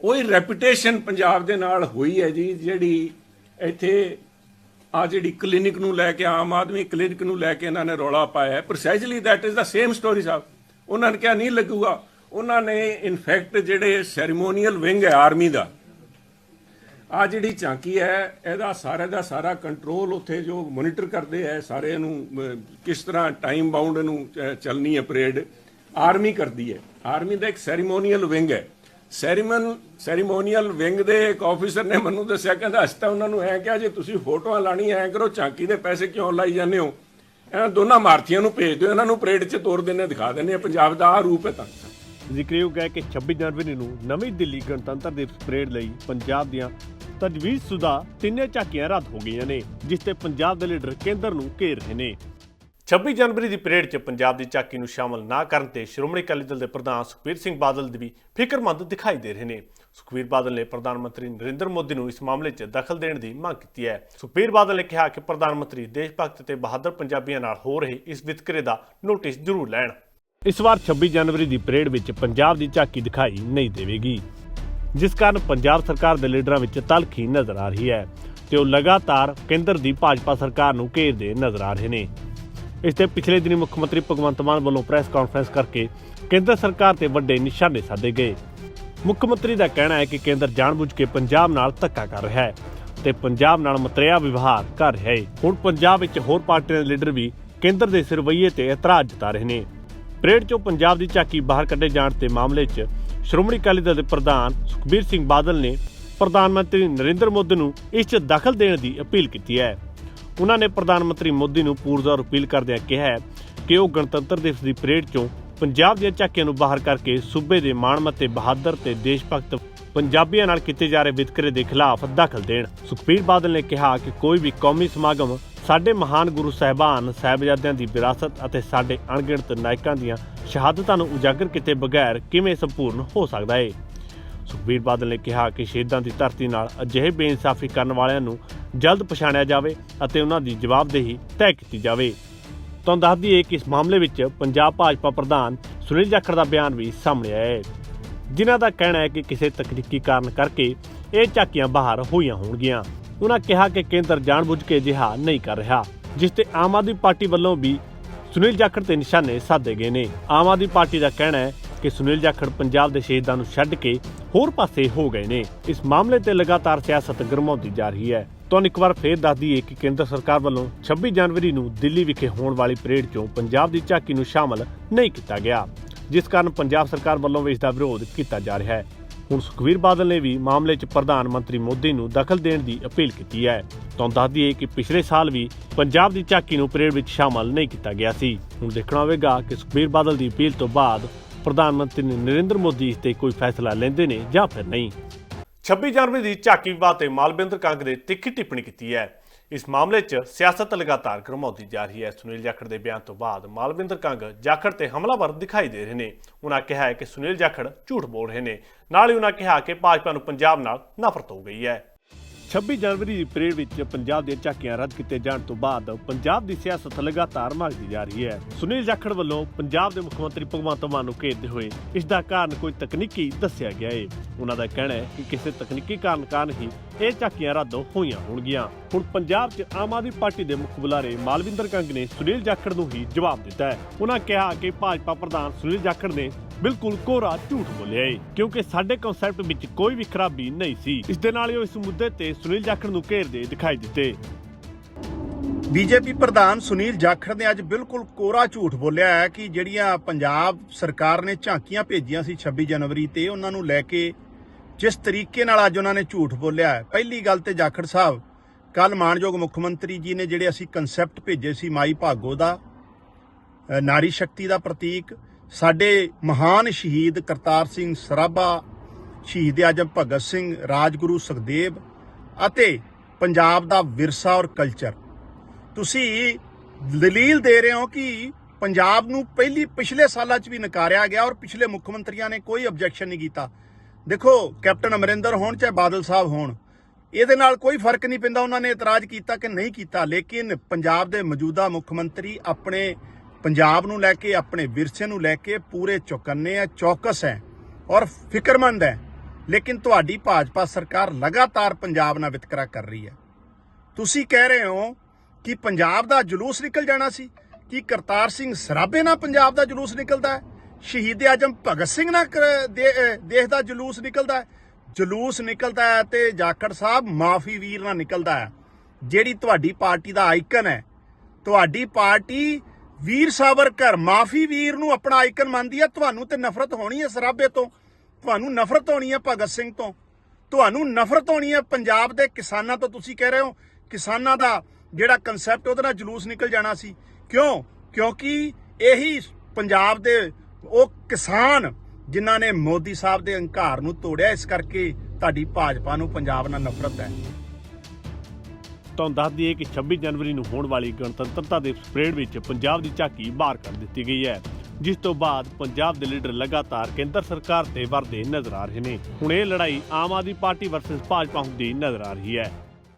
ਉਹ ਹੀ ਰੈਪੂਟੇਸ਼ਨ ਪੰਜਾਬ ਦੇ ਨਾਲ ਹੋਈ ਹੈ ਜੀ, ਜਿਹੜੀ ਇੱਥੇ ਆ ਜਿਹੜੀ ਕਲੀਨਿਕ ਨੂੰ ਲੈ ਕੇ, ਆਮ ਆਦਮੀ ਕਲੀਨਿਕ ਨੂੰ ਲੈ ਕੇ ਇਹਨਾਂ ਨੇ ਰੌਲਾ ਪਾਇਆ ਹੈ। Precisely that is the same story ਸਾਹਿਬ। ਉਹਨਾਂ ਨੇ ਕਿਹਾ ਨਹੀਂ ਲੱਗੂਗਾ। ਉਹਨਾਂ ਨੇ ਇਨਫੈਕਟ ਜਿਹੜੇ ਸੈਰੀਮੋਨੀਅਲ ਵਿੰਗ ਹੈ ਆਰਮੀ ਦਾ ਆ ਜਿਹੜੀ ਝਾਂਕੀ ਹੈ, ਇਹਦਾ ਸਾਰੇ ਦਾ ਸਾਰਾ ਕੰਟਰੋਲ ਉੱਥੇ ਜੋ ਮੋਨੀਟਰ ਕਰਦੇ ਹੈ, ਸਾਰੇ ਇਹਨੂੰ ਕਿਸ ਤਰ੍ਹਾਂ ਟਾਈਮ ਬਾਉਂਡ ਇਹਨੂੰ ਚੱਲਣੀ ਹੈ ਪਰੇਡ ਆਰਮੀ ਕਰਦੀ ਹੈ। ਆਰਮੀ ਦਾ ਇੱਕ ਸੈਰੀਮੋਨੀਅਲ ਵਿੰਗ ਹੈ। ਸੈਰੀਮਨ ਸੈਰੀਮੋਨੀਅਲ ਵਿੰਗ ਦੇ ਇੱਕ ਆਫੀਸਰ ਨੇ ਮੈਨੂੰ ਦੱਸਿਆ, ਕਹਿੰਦਾ, ਅਸੀਂ ਤਾਂ ਉਹਨਾਂ ਨੂੰ ਐ ਕਿਹਾ, ਜੇ ਤੁਸੀਂ ਫੋਟੋਆਂ ਲਾਣੀ ਐ ਕਰੋ ਝਾਂਕੀ ਦੇ ਪੈਸੇ ਕਿਉਂ ਲਾਈ ਜਾਂਦੇ ਹੋ? ਇਹਨਾਂ ਦੋਨਾਂ ਮਾਰਥੀਆਂ ਨੂੰ ਭੇਜ ਦਿਓ, ਇਹਨਾਂ ਨੂੰ ਪਰੇਡ 'ਚ ਤੋਰ ਦਿੰਨੇ ਦਿਖਾ ਦਿੰਨੇ ਪੰਜਾਬ ਦਾ ਆ ਰੂਪ ਹੈ ਤਾਂ। ਜ਼ਿਕਰਯੋਗ ਹੈ ਕਿ 26 ਜਨਵਰੀ ਨੂੰ ਨਵੀਂ ਦਿੱਲੀ ਗਣਤੰਤਰ ਦਿਵਸ ਪਰੇਡ ਲਈ ਪੰਜਾਬ ਦੀਆਂ ਤਜਵੀਜ਼ ਤਜਵੀਜ਼ਸ਼ੁਦਾ ਤਿੰਨੇ ਝਾਕੀਆਂ ਰੱਦ ਹੋ ਗਈਆਂ ਨੇ, ਜਿਸ ਤੇ ਪੰਜਾਬ ਦੇ ਲੀਡਰ ਕੇਂਦਰ ਨੂੰ ਘੇਰ ਰਹੇ ਨੇ। 26 ਜਨਵਰੀ ਦੀ ਪਰੇਡ 'ਚ ਪੰਜਾਬ ਦੀ ਝਾਕੀ ਨੂੰ ਸ਼ਾਮਲ ਨਾ ਕਰਨ ਤੇ ਸ਼੍ਰੋਮਣੀ ਅਕਾਲੀ ਦਲ ਦੇ ਪ੍ਰਧਾਨ ਸੁਖਬੀਰ ਸਿੰਘ ਬਾਦਲ ਵੀ ਫਿਕਰਮੰਦ ਦਿਖਾਈ ਦੇ ਰਹੇ ਨੇ। ਸੁਖਬੀਰ ਬਾਦਲ ਨੇ ਪ੍ਰਧਾਨ ਮੰਤਰੀ ਨਰਿੰਦਰ ਮੋਦੀ ਨੂੰ ਇਸ ਮਾਮਲੇ 'ਚ ਦਖਲ ਦੇਣ ਦੀ ਮੰਗ ਕੀਤੀ ਹੈ। ਸੁਖਬੀਰ ਬਾਦਲ ਨੇ ਕਿਹਾ ਕਿ ਪ੍ਰਧਾਨ ਮੰਤਰੀ ਦੇਸ਼ ਭਗਤ ਤੇ ਬਹਾਦਰ ਪੰਜਾਬੀਆਂ ਨਾਲ ਹੋ ਰਹੇ ਇਸ ਵਿਤਕਰੇ ਦਾ ਨੋਟਿਸ ਜ਼ਰੂਰ ਲੈਣ। ਇਸ ਵਾਰ 26 ਜਨਵਰੀ ਦੀ ਪਰੇਡ ਵਿੱਚ ਪੰਜਾਬ ਦੀ ਝਾਕੀ ਦਿਖਾਈ ਨਹੀਂ ਦੇਵੇਗੀ, ਜਿਸ ਕਾਰਨ ਪੰਜਾਬ ਸਰਕਾਰ ਦੇ ਲੀਡਰਾਂ ਵਿੱਚ ਤਲਖੀ ਨਜ਼ਰ ਆ ਰਹੀ ਹੈ ਤੇ ਉਹ ਲਗਾਤਾਰ ਕੇਂਦਰ ਦੀ ਭਾਜਪਾ ਸਰਕਾਰ ਨੂੰ ਘੇਰਦੇ ਨਜ਼ਰ ਆ ਰਹੇ ਨੇ। ਇਸ ਤੇ ਪਿਛਲੇ ਦਿਨੀ ਮੁੱਖ ਮੰਤਰੀ ਭਗਵੰਤ ਮਾਨ ਵੱਲੋਂ ਪ੍ਰੈਸ ਕਾਨਫਰੰਸ ਕਰਕੇ ਕੇਂਦਰ ਸਰਕਾਰ ਤੇ ਵੱਡੇ ਨਿਸ਼ਾਨੇ ਸਾਧੇ ਗਏ। ਮੁੱਖ ਮੰਤਰੀ ਦਾ ਕਹਿਣਾ ਹੈ ਕਿ ਕੇਂਦਰ ਜਾਣਬੁੱਝ ਕੇ ਪੰਜਾਬ ਨਾਲ ਧੱਕਾ ਕਰ ਰਿਹਾ ਹੈ ਤੇ ਪੰਜਾਬ ਨਾਲ ਮਤਰੇਆ ਵਿਵਹਾਰ ਕਰ ਰਿਹਾ ਹੈ। ਹੁਣ ਪੰਜਾਬ ਵਿੱਚ ਹੋਰ ਪਾਰਟੀਆਂ ਦੇ ਲੀਡਰ ਵੀ ਕੇਂਦਰ ਦੇ ਇਸ ਰਵੱਈਏ ਤੇ ਇਤਰਾਜ਼ ਜਤਾ ਰਹੇ ਨੇ। ਪਰੇਡ 'ਚੋਂ ਪੰਜਾਬ ਦੀ ਝਾਕੀ ਬਾਹਰ ਕੱਢੇ ਜਾਣ ਤੇ ਮਾਮਲੇ 'ਚ ਸ਼੍ਰੋਮਣੀ ਅਕਾਲੀ ਦਲ ਦੇ ਪ੍ਰਧਾਨ ਸੁਖਬੀਰ ਸਿੰਘ ਬਾਦਲ ਨੇ ਪ੍ਰਧਾਨ ਮੰਤਰੀ ਨਰਿੰਦਰ ਮੋਦੀ ਨੂੰ ਇਸ 'ਚ ਦਖਲ ਦੇਣ ਦੀ ਅਪੀਲ ਕੀਤੀ ਹੈ। ਉਹਨਾਂ ਨੇ ਪ੍ਰਧਾਨ ਮੰਤਰੀ ਮੋਦੀ ਨੂੰ ਪੂਰਜ਼ੋਰ ਅਪੀਲ ਕਰਦਿਆਂ ਕਿਹਾ ਹੈ ਕਿ ਉਹ ਗਣਤੰਤਰ ਦਿਵਸ ਦੀ ਪਰੇਡ 'ਚੋਂ ਪੰਜਾਬ ਦੀਆਂ ਝਾਕੀਆਂ ਨੂੰ ਬਾਹਰ ਕਰਕੇ ਸੂਬੇ ਦੇ ਮਾਣਮੱਤੇ ਬਹਾਦਰ ਤੇ ਦੇਸ਼ ਭਗਤ ਪੰਜਾਬੀਆਂ ਨਾਲ ਕੀਤੇ ਜਾ ਰਹੇ ਵਿਤਕਰੇ ਦੇ ਖਿਲਾਫ ਦਖਲ ਦੇਣ। ਸੁਖਬੀਰ ਬਾਦਲ ਨੇ ਕਿਹਾ ਕਿ ਕੋਈ ਵੀ ਕੌਮੀ ਸਮਾਗਮ ਸਾਡੇ ਮਹਾਨ ਗੁਰੂ ਸਾਹਿਬਾਨ, ਸਾਹਿਬਜ਼ਾਦਿਆਂ ਦੀ ਵਿਰਾਸਤ ਅਤੇ ਸਾਡੇ ਅਣਗਿਣਤ ਨਾਇਕਾਂ ਦੀਆਂ ਸ਼ਹਾਦਤਾਂ ਨੂੰ ਉਜਾਗਰ ਕੀਤੇ ਬਗੈਰ ਕਿਵੇਂ ਸੰਪੂਰਨ ਹੋ ਸਕਦਾ ਹੈ ਸੁਖਬੀਰ ਬਾਦਲ ਨੇ ਕਿਹਾ ਕਿ ਸ਼ਹੀਦਾਂ ਦੀ ਧਰਤੀ ਨਾਲ ਅਜਿਹੇ ਬੇਇਨਸਾਫੀ ਕਰਨ ਵਾਲਿਆਂ ਨੂੰ ਜਲਦ ਪਛਾਣਿਆ ਜਾਵੇ ਅਤੇ ਉਹਨਾਂ ਦੀ ਜਵਾਬਦੇਹੀ ਤੈਅ ਕੀਤੀ ਜਾਵੇ। ਤੁਹਾਨੂੰ ਦੱਸ ਦਈਏ ਕਿ ਇਸ ਮਾਮਲੇ ਵਿੱਚ ਪੰਜਾਬ ਭਾਜਪਾ ਪ੍ਰਧਾਨ ਸੁਨੀਲ ਜਾਖੜ ਦਾ ਬਿਆਨ ਵੀ ਸਾਹਮਣੇ ਆਇਆ ਹੈ। ਜਿਨ੍ਹਾਂ ਦਾ ਕਹਿਣਾ ਹੈ ਕਿ ਕਿਸੇ ਤਕਨੀਕੀ ਕਾਰਨ ਕਰਕੇ ਇਹ ਝਾਕੀਆਂ ਬਾਹਰ ਹੋਈਆਂ ਹੋਣਗੀਆਂ। ਉਹਨਾਂ ਕਿਹਾ ਕਿ ਕੇਂਦਰ ਜਾਣਬੁੱਝ ਕੇ ਅਜਿਹਾ ਨਹੀਂ ਕਰ ਰਿਹਾ, ਜਿਸ ਤੇ ਆਮ ਆਦਮੀ ਪਾਰਟੀ ਵੱਲੋਂ ਵੀ ਸੁਨੀਲ ਜਾਖੜ ਤੇ ਨਿਸ਼ਾਨੇ ਸਾਧੇ ਗਏ ਨੇ। ਆਮ ਆਦਮੀ ਪਾਰਟੀ ਦਾ ਕਹਿਣਾ ਹੈ ਕਿ ਸੁਨੀਲ ਜਾਖੜ ਪੰਜਾਬ ਦੇ ਸ਼ਹੀਦਾਂ ਨੂੰ ਛੱਡ ਕੇ ਹੋਰ ਪਾਸੇ ਹੋ ਗਏ ਨੇ। ਇਸ ਮਾਮਲੇ ਤੇ ਲਗਾਤਾਰ ਸਿਆਸਤ ਗਰਮਾਉਂਦੀ ਜਾ ਰਹੀ ਹੈ। ਤੁਹਾਨੂੰ ਇੱਕ ਵਾਰ ਫੇਰ ਦੱਸ ਦਈਏ ਕਿ ਕੇਂਦਰ ਸਰਕਾਰ ਵੱਲੋਂ 26 ਜਨਵਰੀ ਨੂੰ ਦਿੱਲੀ ਵਿਖੇ ਹੋਣ ਵਾਲੀ ਪਰੇਡ 'ਚੋਂ ਪੰਜਾਬ ਦੀ ਝਾਕੀ ਨੂੰ ਸ਼ਾਮਲ ਨਹੀਂ ਕੀਤਾ ਗਿਆ, ਜਿਸ ਕਾਰਨ ਪੰਜਾਬ ਸਰਕਾਰ ਵੱਲੋਂ ਇਸ ਦਾ ਵਿਰੋਧ ਕੀਤਾ ਜਾ ਰਿਹਾ ਹੈ। ਹੁਣ ਸੁਖਵੀਰ ਬਾਦਲ ਨੇ ਵੀ ਮਾਮਲੇ 'ਚ ਪ੍ਰਧਾਨ ਮੰਤਰੀ ਮੋਦੀ ਨੂੰ ਦਖਲ ਦੇਣ ਦੀ ਅਪੀਲ ਕੀਤੀ ਹੈ। ਤੁਹਾਨੂੰ ਦੱਸ ਦਈਏ ਕਿ ਪਿਛਲੇ ਸਾਲ ਵੀ ਪੰਜਾਬ ਦੀ ਝਾਕੀ ਨੂੰ ਪਰੇਡ ਵਿੱਚ ਸ਼ਾਮਲ ਨਹੀਂ ਕੀਤਾ ਗਿਆ ਸੀ। ਹੁਣ ਦੇਖਣਾ ਹੋਵੇਗਾ ਕਿ ਸੁਖਵੀਰ ਬਾਦਲ ਦੀ ਅਪੀਲ ਤੋਂ ਬਾਅਦ ਪ੍ਰਧਾਨ ਮੰਤਰੀ ਨਰਿੰਦਰ ਮੋਦੀ ਇਸ ਤੇ ਕੋਈ ਫੈਸਲਾ ਲੈਂਦੇ ਨੇ ਜਾਂ ਫਿਰ ਨਹੀਂ। 26 ਜਨਵਰੀ ਦੀ ਝਾਕੀ ਵਿਵਾਦ ਤੇ ਮਾਲਵਿੰਦਰ ਕੰਗ ਨੇ ਤਿੱਖੀ ਟਿੱਪਣੀ ਕੀਤੀ ਹੈ। ਇਸ ਮਾਮਲੇ 'ਚ ਸਿਆਸਤ ਲਗਾਤਾਰ ਗਰਮਾਉਂਦੀ ਜਾ ਰਹੀ ਹੈ। ਸੁਨੀਲ ਜਾਖੜ ਦੇ ਬਿਆਨ ਤੋਂ ਬਾਅਦ ਮਾਲਵਿੰਦਰ ਕੰਗ ਜਾਖੜ ਤੇ ਹਮਲਾਵਰ ਦਿਖਾਈ ਦੇ ਰਹੇ ਨੇ। ਉਹਨਾਂ ਕਿਹਾ ਹੈ ਕਿ ਸੁਨੀਲ ਜਾਖੜ ਝੂਠ ਬੋਲ ਰਹੇ ਨੇ। ਨਾਲ ਹੀ ਉਹਨਾਂ ਕਿਹਾ ਕਿ ਭਾਜਪਾ ਨੂੰ ਪੰਜਾਬ ਨਾਲ ਨਫ਼ਰਤ ਹੋ ਗਈ ਹੈ। 26 ਜਨਵਰੀ ਦੀ ਪਰੇਡ ਵਿੱਚ ਪੰਜਾਬ ਦੀਆਂ ਝਾਕੀਆਂ ਰੱਦ ਕੀਤੇ ਜਾਣ ਤੋਂ ਬਾਅਦ ਪੰਜਾਬ ਦੀ ਸਿਆਸਤ ਲਗਾਤਾਰ ਮਰਦੀ ਜਾ ਰਹੀ ਹੈ। ਸੁਨੀਲ ਜਾਖੜ ਵੱਲੋਂ ਪੰਜਾਬ ਦੇ ਮੁੱਖ ਮੰਤਰੀ ਭਗਵੰਤ ਮਾਨ ਨੂੰ ਘੇਰਦੇ ਹੋਏ ਇਸ ਦਾ ਕਾਰਨ ਕੋਈ ਤਕਨੀਕੀ ਦੱਸਿਆ ਗਿਆ ਹੈ ਉਹਨਾਂ ਦਾ ਕਹਿਣਾ ਹੈ ਕਿ ਕਿਸੇ ਤਕਨੀਕੀ ਕਾਰਨ ਕਾਰਨ ਹੀ ਇਹ ਝਾਕੀਆਂ ਰੱਦ ਹੋਈਆਂ ਹੋਣਗੀਆਂ। ਹੁਣ ਪੰਜਾਬ 'ਚ ਆਮ ਆਦਮੀ ਪਾਰਟੀ ਦੇ ਮੁੱਖ ਬੁਲਾਰੇ ਮਾਲਵਿੰਦਰ ਕੰਗ ਨੇ ਸੁਨੀਲ ਜਾਖੜ ਨੂੰ ਹੀ ਜਵਾਬ ਦਿੱਤਾ ਹੈ। ਉਹਨਾਂ ਕਿਹਾ ਕਿ ਭਾਜਪਾ ਪ੍ਰਧਾਨ ਸੁਨੀਲ ਜਾਖੜ ਨੇ ਬਿਲਕੁਲ ਕੋਰਾ ਝੂਠ ਬੋਲਿਆ ਏ, ਕਿਉਂਕਿ ਸਾਡੇ ਕਨਸੈਪਟ ਵਿੱਚ ਕੋਈ ਵੀ ਖਰਾਬੀ ਨਹੀਂ ਸੀ। ਇਸ ਦੇ ਨਾਲ ਹੀ ਉਹ ਇਸ ਮੁੱਦੇ ਤੇ ਸੁਨੀਲ ਜਾਖੜ ਨੂੰ ਘੇਰਦੇ ਦਿਖਾਈ ਦਿੱਤੇ। ਬੀਜੇਪੀ ਪ੍ਰਧਾਨ ਸੁਨੀਲ ਜਾਖੜ ਨੇ ਅੱਜ ਬਿਲਕੁਲ ਕੋਰਾ ਝੂਠ ਬੋਲਿਆ ਹੈ ਕਿ ਜਿਹੜੀਆਂ ਪੰਜਾਬ ਸਰਕਾਰ ਨੇ ਝਾਂਕੀਆਂ ਭੇਜੀਆਂ ਸੀ 26 ਜਨਵਰੀ ਤੇ, ਉਹਨਾਂ ਨੂੰ ਲੈ ਕੇ ਜਿਸ ਤਰੀਕੇ ਨਾਲ ਅੱਜ ਉਹਨਾਂ ਨੇ ਝੂਠ ਬੋਲਿਆ ਹੈ। ਪਹਿਲੀ ਗੱਲ ਤੇ ਜਾਖੜ ਸਾਹਿਬ ਕੱਲ ਮਾਨਯੋਗ ਮੁੱਖ ਮੰਤਰੀ ਜੀ ਨੇ ਜਿਹੜੇ ਅਸੀਂ ਕਨਸੈਪਟ ਭੇਜੇ ਸੀ ਮਾਈ ਭਾਗੋ ਦਾ ਨਾਰੀ ਸ਼ਕਤੀ ਦਾ ਪ੍ਰਤੀਕ ਸਾਡੇ ਮਹਾਨ ਸ਼ਹੀਦ ਕਰਤਾਰ ਸਿੰਘ ਸਰਾਭਾ, ਸ਼ਹੀਦ ਆਜਮ ਭਗਤ ਸਿੰਘ, ਰਾਜਗੁਰੂ ਸੁਖਦੇਵ ਅਤੇ ਪੰਜਾਬ ਦਾ ਵਿਰਸਾ ਔਰ ਕਲਚਰ ਤੁਸੀਂ ਦਲੀਲ ਦੇ ਰਹੇ ਹੋ ਕਿ ਪੰਜਾਬ ਨੂੰ ਪਹਿਲੀ ਪਿਛਲੇ ਸਾਲਾਂ 'ਚ ਵੀ ਨਕਾਰਿਆ ਗਿਆ ਔਰ ਪਿਛਲੇ ਮੁੱਖ ਮੰਤਰੀਆਂ ਨੇ ਕੋਈ ਆਬਜੈਕਸ਼ਨ ਨਹੀਂ ਕੀਤਾ। ਦੇਖੋ, ਕੈਪਟਨ ਅਮਰਿੰਦਰ ਹੋਣ ਚਾਹੇ ਬਾਦਲ ਸਾਹਿਬ ਹੋਣ, ਇਹਦੇ ਨਾਲ ਕੋਈ ਫ਼ਰਕ ਨਹੀਂ ਪੈਂਦਾ। ਉਹਨਾਂ ਨੇ ਇਤਰਾਜ਼ ਕੀਤਾ ਕਿ ਨਹੀਂ ਕੀਤਾ, ਲੇਕਿਨ ਪੰਜਾਬ ਦੇ ਮੌਜੂਦਾ ਮੁੱਖ ਮੰਤਰੀ ਆਪਣੇ ਪੰਜਾਬ ਨੂੰ ਲੈ ਕੇ, ਆਪਣੇ ਵਿਰਸੇ ਨੂੰ ਲੈ ਕੇ ਪੂਰੇ ਚੌਕੰਨੇ ਆ ਚੌਕਸ ਹੈ ਔਰ ਫਿਕਰਮੰਦ ਹੈ। ਲੇਕਿਨ ਤੁਹਾਡੀ ਭਾਜਪਾ ਸਰਕਾਰ ਲਗਾਤਾਰ ਪੰਜਾਬ ਨਾਲ ਵਿਤਕਰਾ ਕਰ ਰਹੀ ਹੈ। ਤੁਸੀਂ ਕਹਿ ਰਹੇ ਹੋ ਕਿ ਪੰਜਾਬ ਦਾ ਜਲੂਸ ਨਿਕਲ ਜਾਣਾ ਸੀ, ਕਿ ਕਰਤਾਰ ਸਿੰਘ ਸਰਾਭੇ ਨਾਲ ਪੰਜਾਬ ਦਾ ਜਲੂਸ ਨਿਕਲਦਾ ਹੈ, ਸ਼ਹੀਦ ਆਜਮ ਭਗਤ ਸਿੰਘ ਨਾਲ ਕਰ- ਦੇਸ਼ ਦਾ ਜਲੂਸ ਨਿਕਲਦਾ ਹੈ। ਜਲੂਸ ਨਿਕਲਦਾ ਹੈ ਤੇ ਜਾਖੜ ਸਾਹਿਬ ਮਾਫੀ ਵੀਰ ਨਾਲ ਨਿਕਲਦਾ ਹੈ। ਜਿਹੜੀ ਤੁਹਾਡੀ ਪਾਰਟੀ ਦਾ ਆਈਕਨ ਹੈ, ਤੁਹਾਡੀ ਪਾਰਟੀ ਵੀਰ ਸਾਵਰਕਰ ਮਾਫੀ ਵੀਰ ਨੂੰ ਆਪਣਾ ਆਈਕਨ ਮੰਨਦੀ ਹੈ ਤੁਹਾਨੂੰ ਤੇ ਨਫ਼ਰਤ ਹੋਣੀ ਹੈ ਸਰਾਭੇ ਤੋਂ। ਤੁਹਾਨੂੰ ਨਫ਼ਰਤ ਹੋਣੀ ਹੈ ਭਗਤ ਸਿੰਘ ਤੋਂ। ਤੁਹਾਨੂੰ ਨਫ਼ਰਤ ਹੋਣੀ ਹੈ ਪੰਜਾਬ ਦੇ ਕਿਸਾਨਾਂ ਤੋਂ, ਤੁਸੀਂ ਕਹਿ ਰਹੇ ਹੋ। ਕਿਸਾਨਾਂ ਦਾ ਜਿਹੜਾ ਕਨਸੈਪਟ ਉਹਦੇ ਨਾਲ ਜਲੂਸ ਨਿਕਲ ਜਾਣਾ ਸੀ। ਕਿਉਂ? ਕਿਉਂਕਿ ਇਹੀ ਪੰਜਾਬ ਦੇ ਉਹ ਕਿਸਾਨ ਜਿਨ੍ਹਾਂ ਨੇ ਮੋਦੀ ਸਾਹਿਬ ਦੇ ਹੰਕਾਰ ਨੂੰ ਤੋੜਿਆ, ਇਸ ਕਰਕੇ ਤੁਹਾਡੀ ਭਾਜਪਾ ਨੂੰ ਪੰਜਾਬ ਨਾਲ ਨਫ਼ਰਤ ਹੈ। ਤੁਹਾਨੂੰ ਦੱਸ ਦਈਏ ਕਿ 26 ਜਨਵਰੀ ਨੂੰ ਹੋਣ ਵਾਲੀ ਗਣਤੰਤਰਤਾ ਦਿਵਸ ਪਰੇਡ ਵਿੱਚ ਪੰਜਾਬ ਦੀ ਝਾਕੀ ਬਾਹਰ ਕਰ ਦਿੱਤੀ ਗਈ ਹੈ, ਜਿਸ ਤੋਂ ਬਾਅਦ ਪੰਜਾਬ ਦੇ ਲੀਡਰ ਲਗਾਤਾਰ ਕੇਂਦਰ ਸਰਕਾਰ ਤੇ ਵਰਦੇ ਨਜ਼ਰ ਆ ਰਹੇ ਨੇ। ਹੁਣ ਇਹ ਲੜਾਈ ਆਮ ਆਦਮੀ ਪਾਰਟੀ ਵਰਸਸ ਭਾਜਪਾ ਹੁੰਦੀ ਨਜ਼ਰ ਆ ਰਹੀ ਹੈ।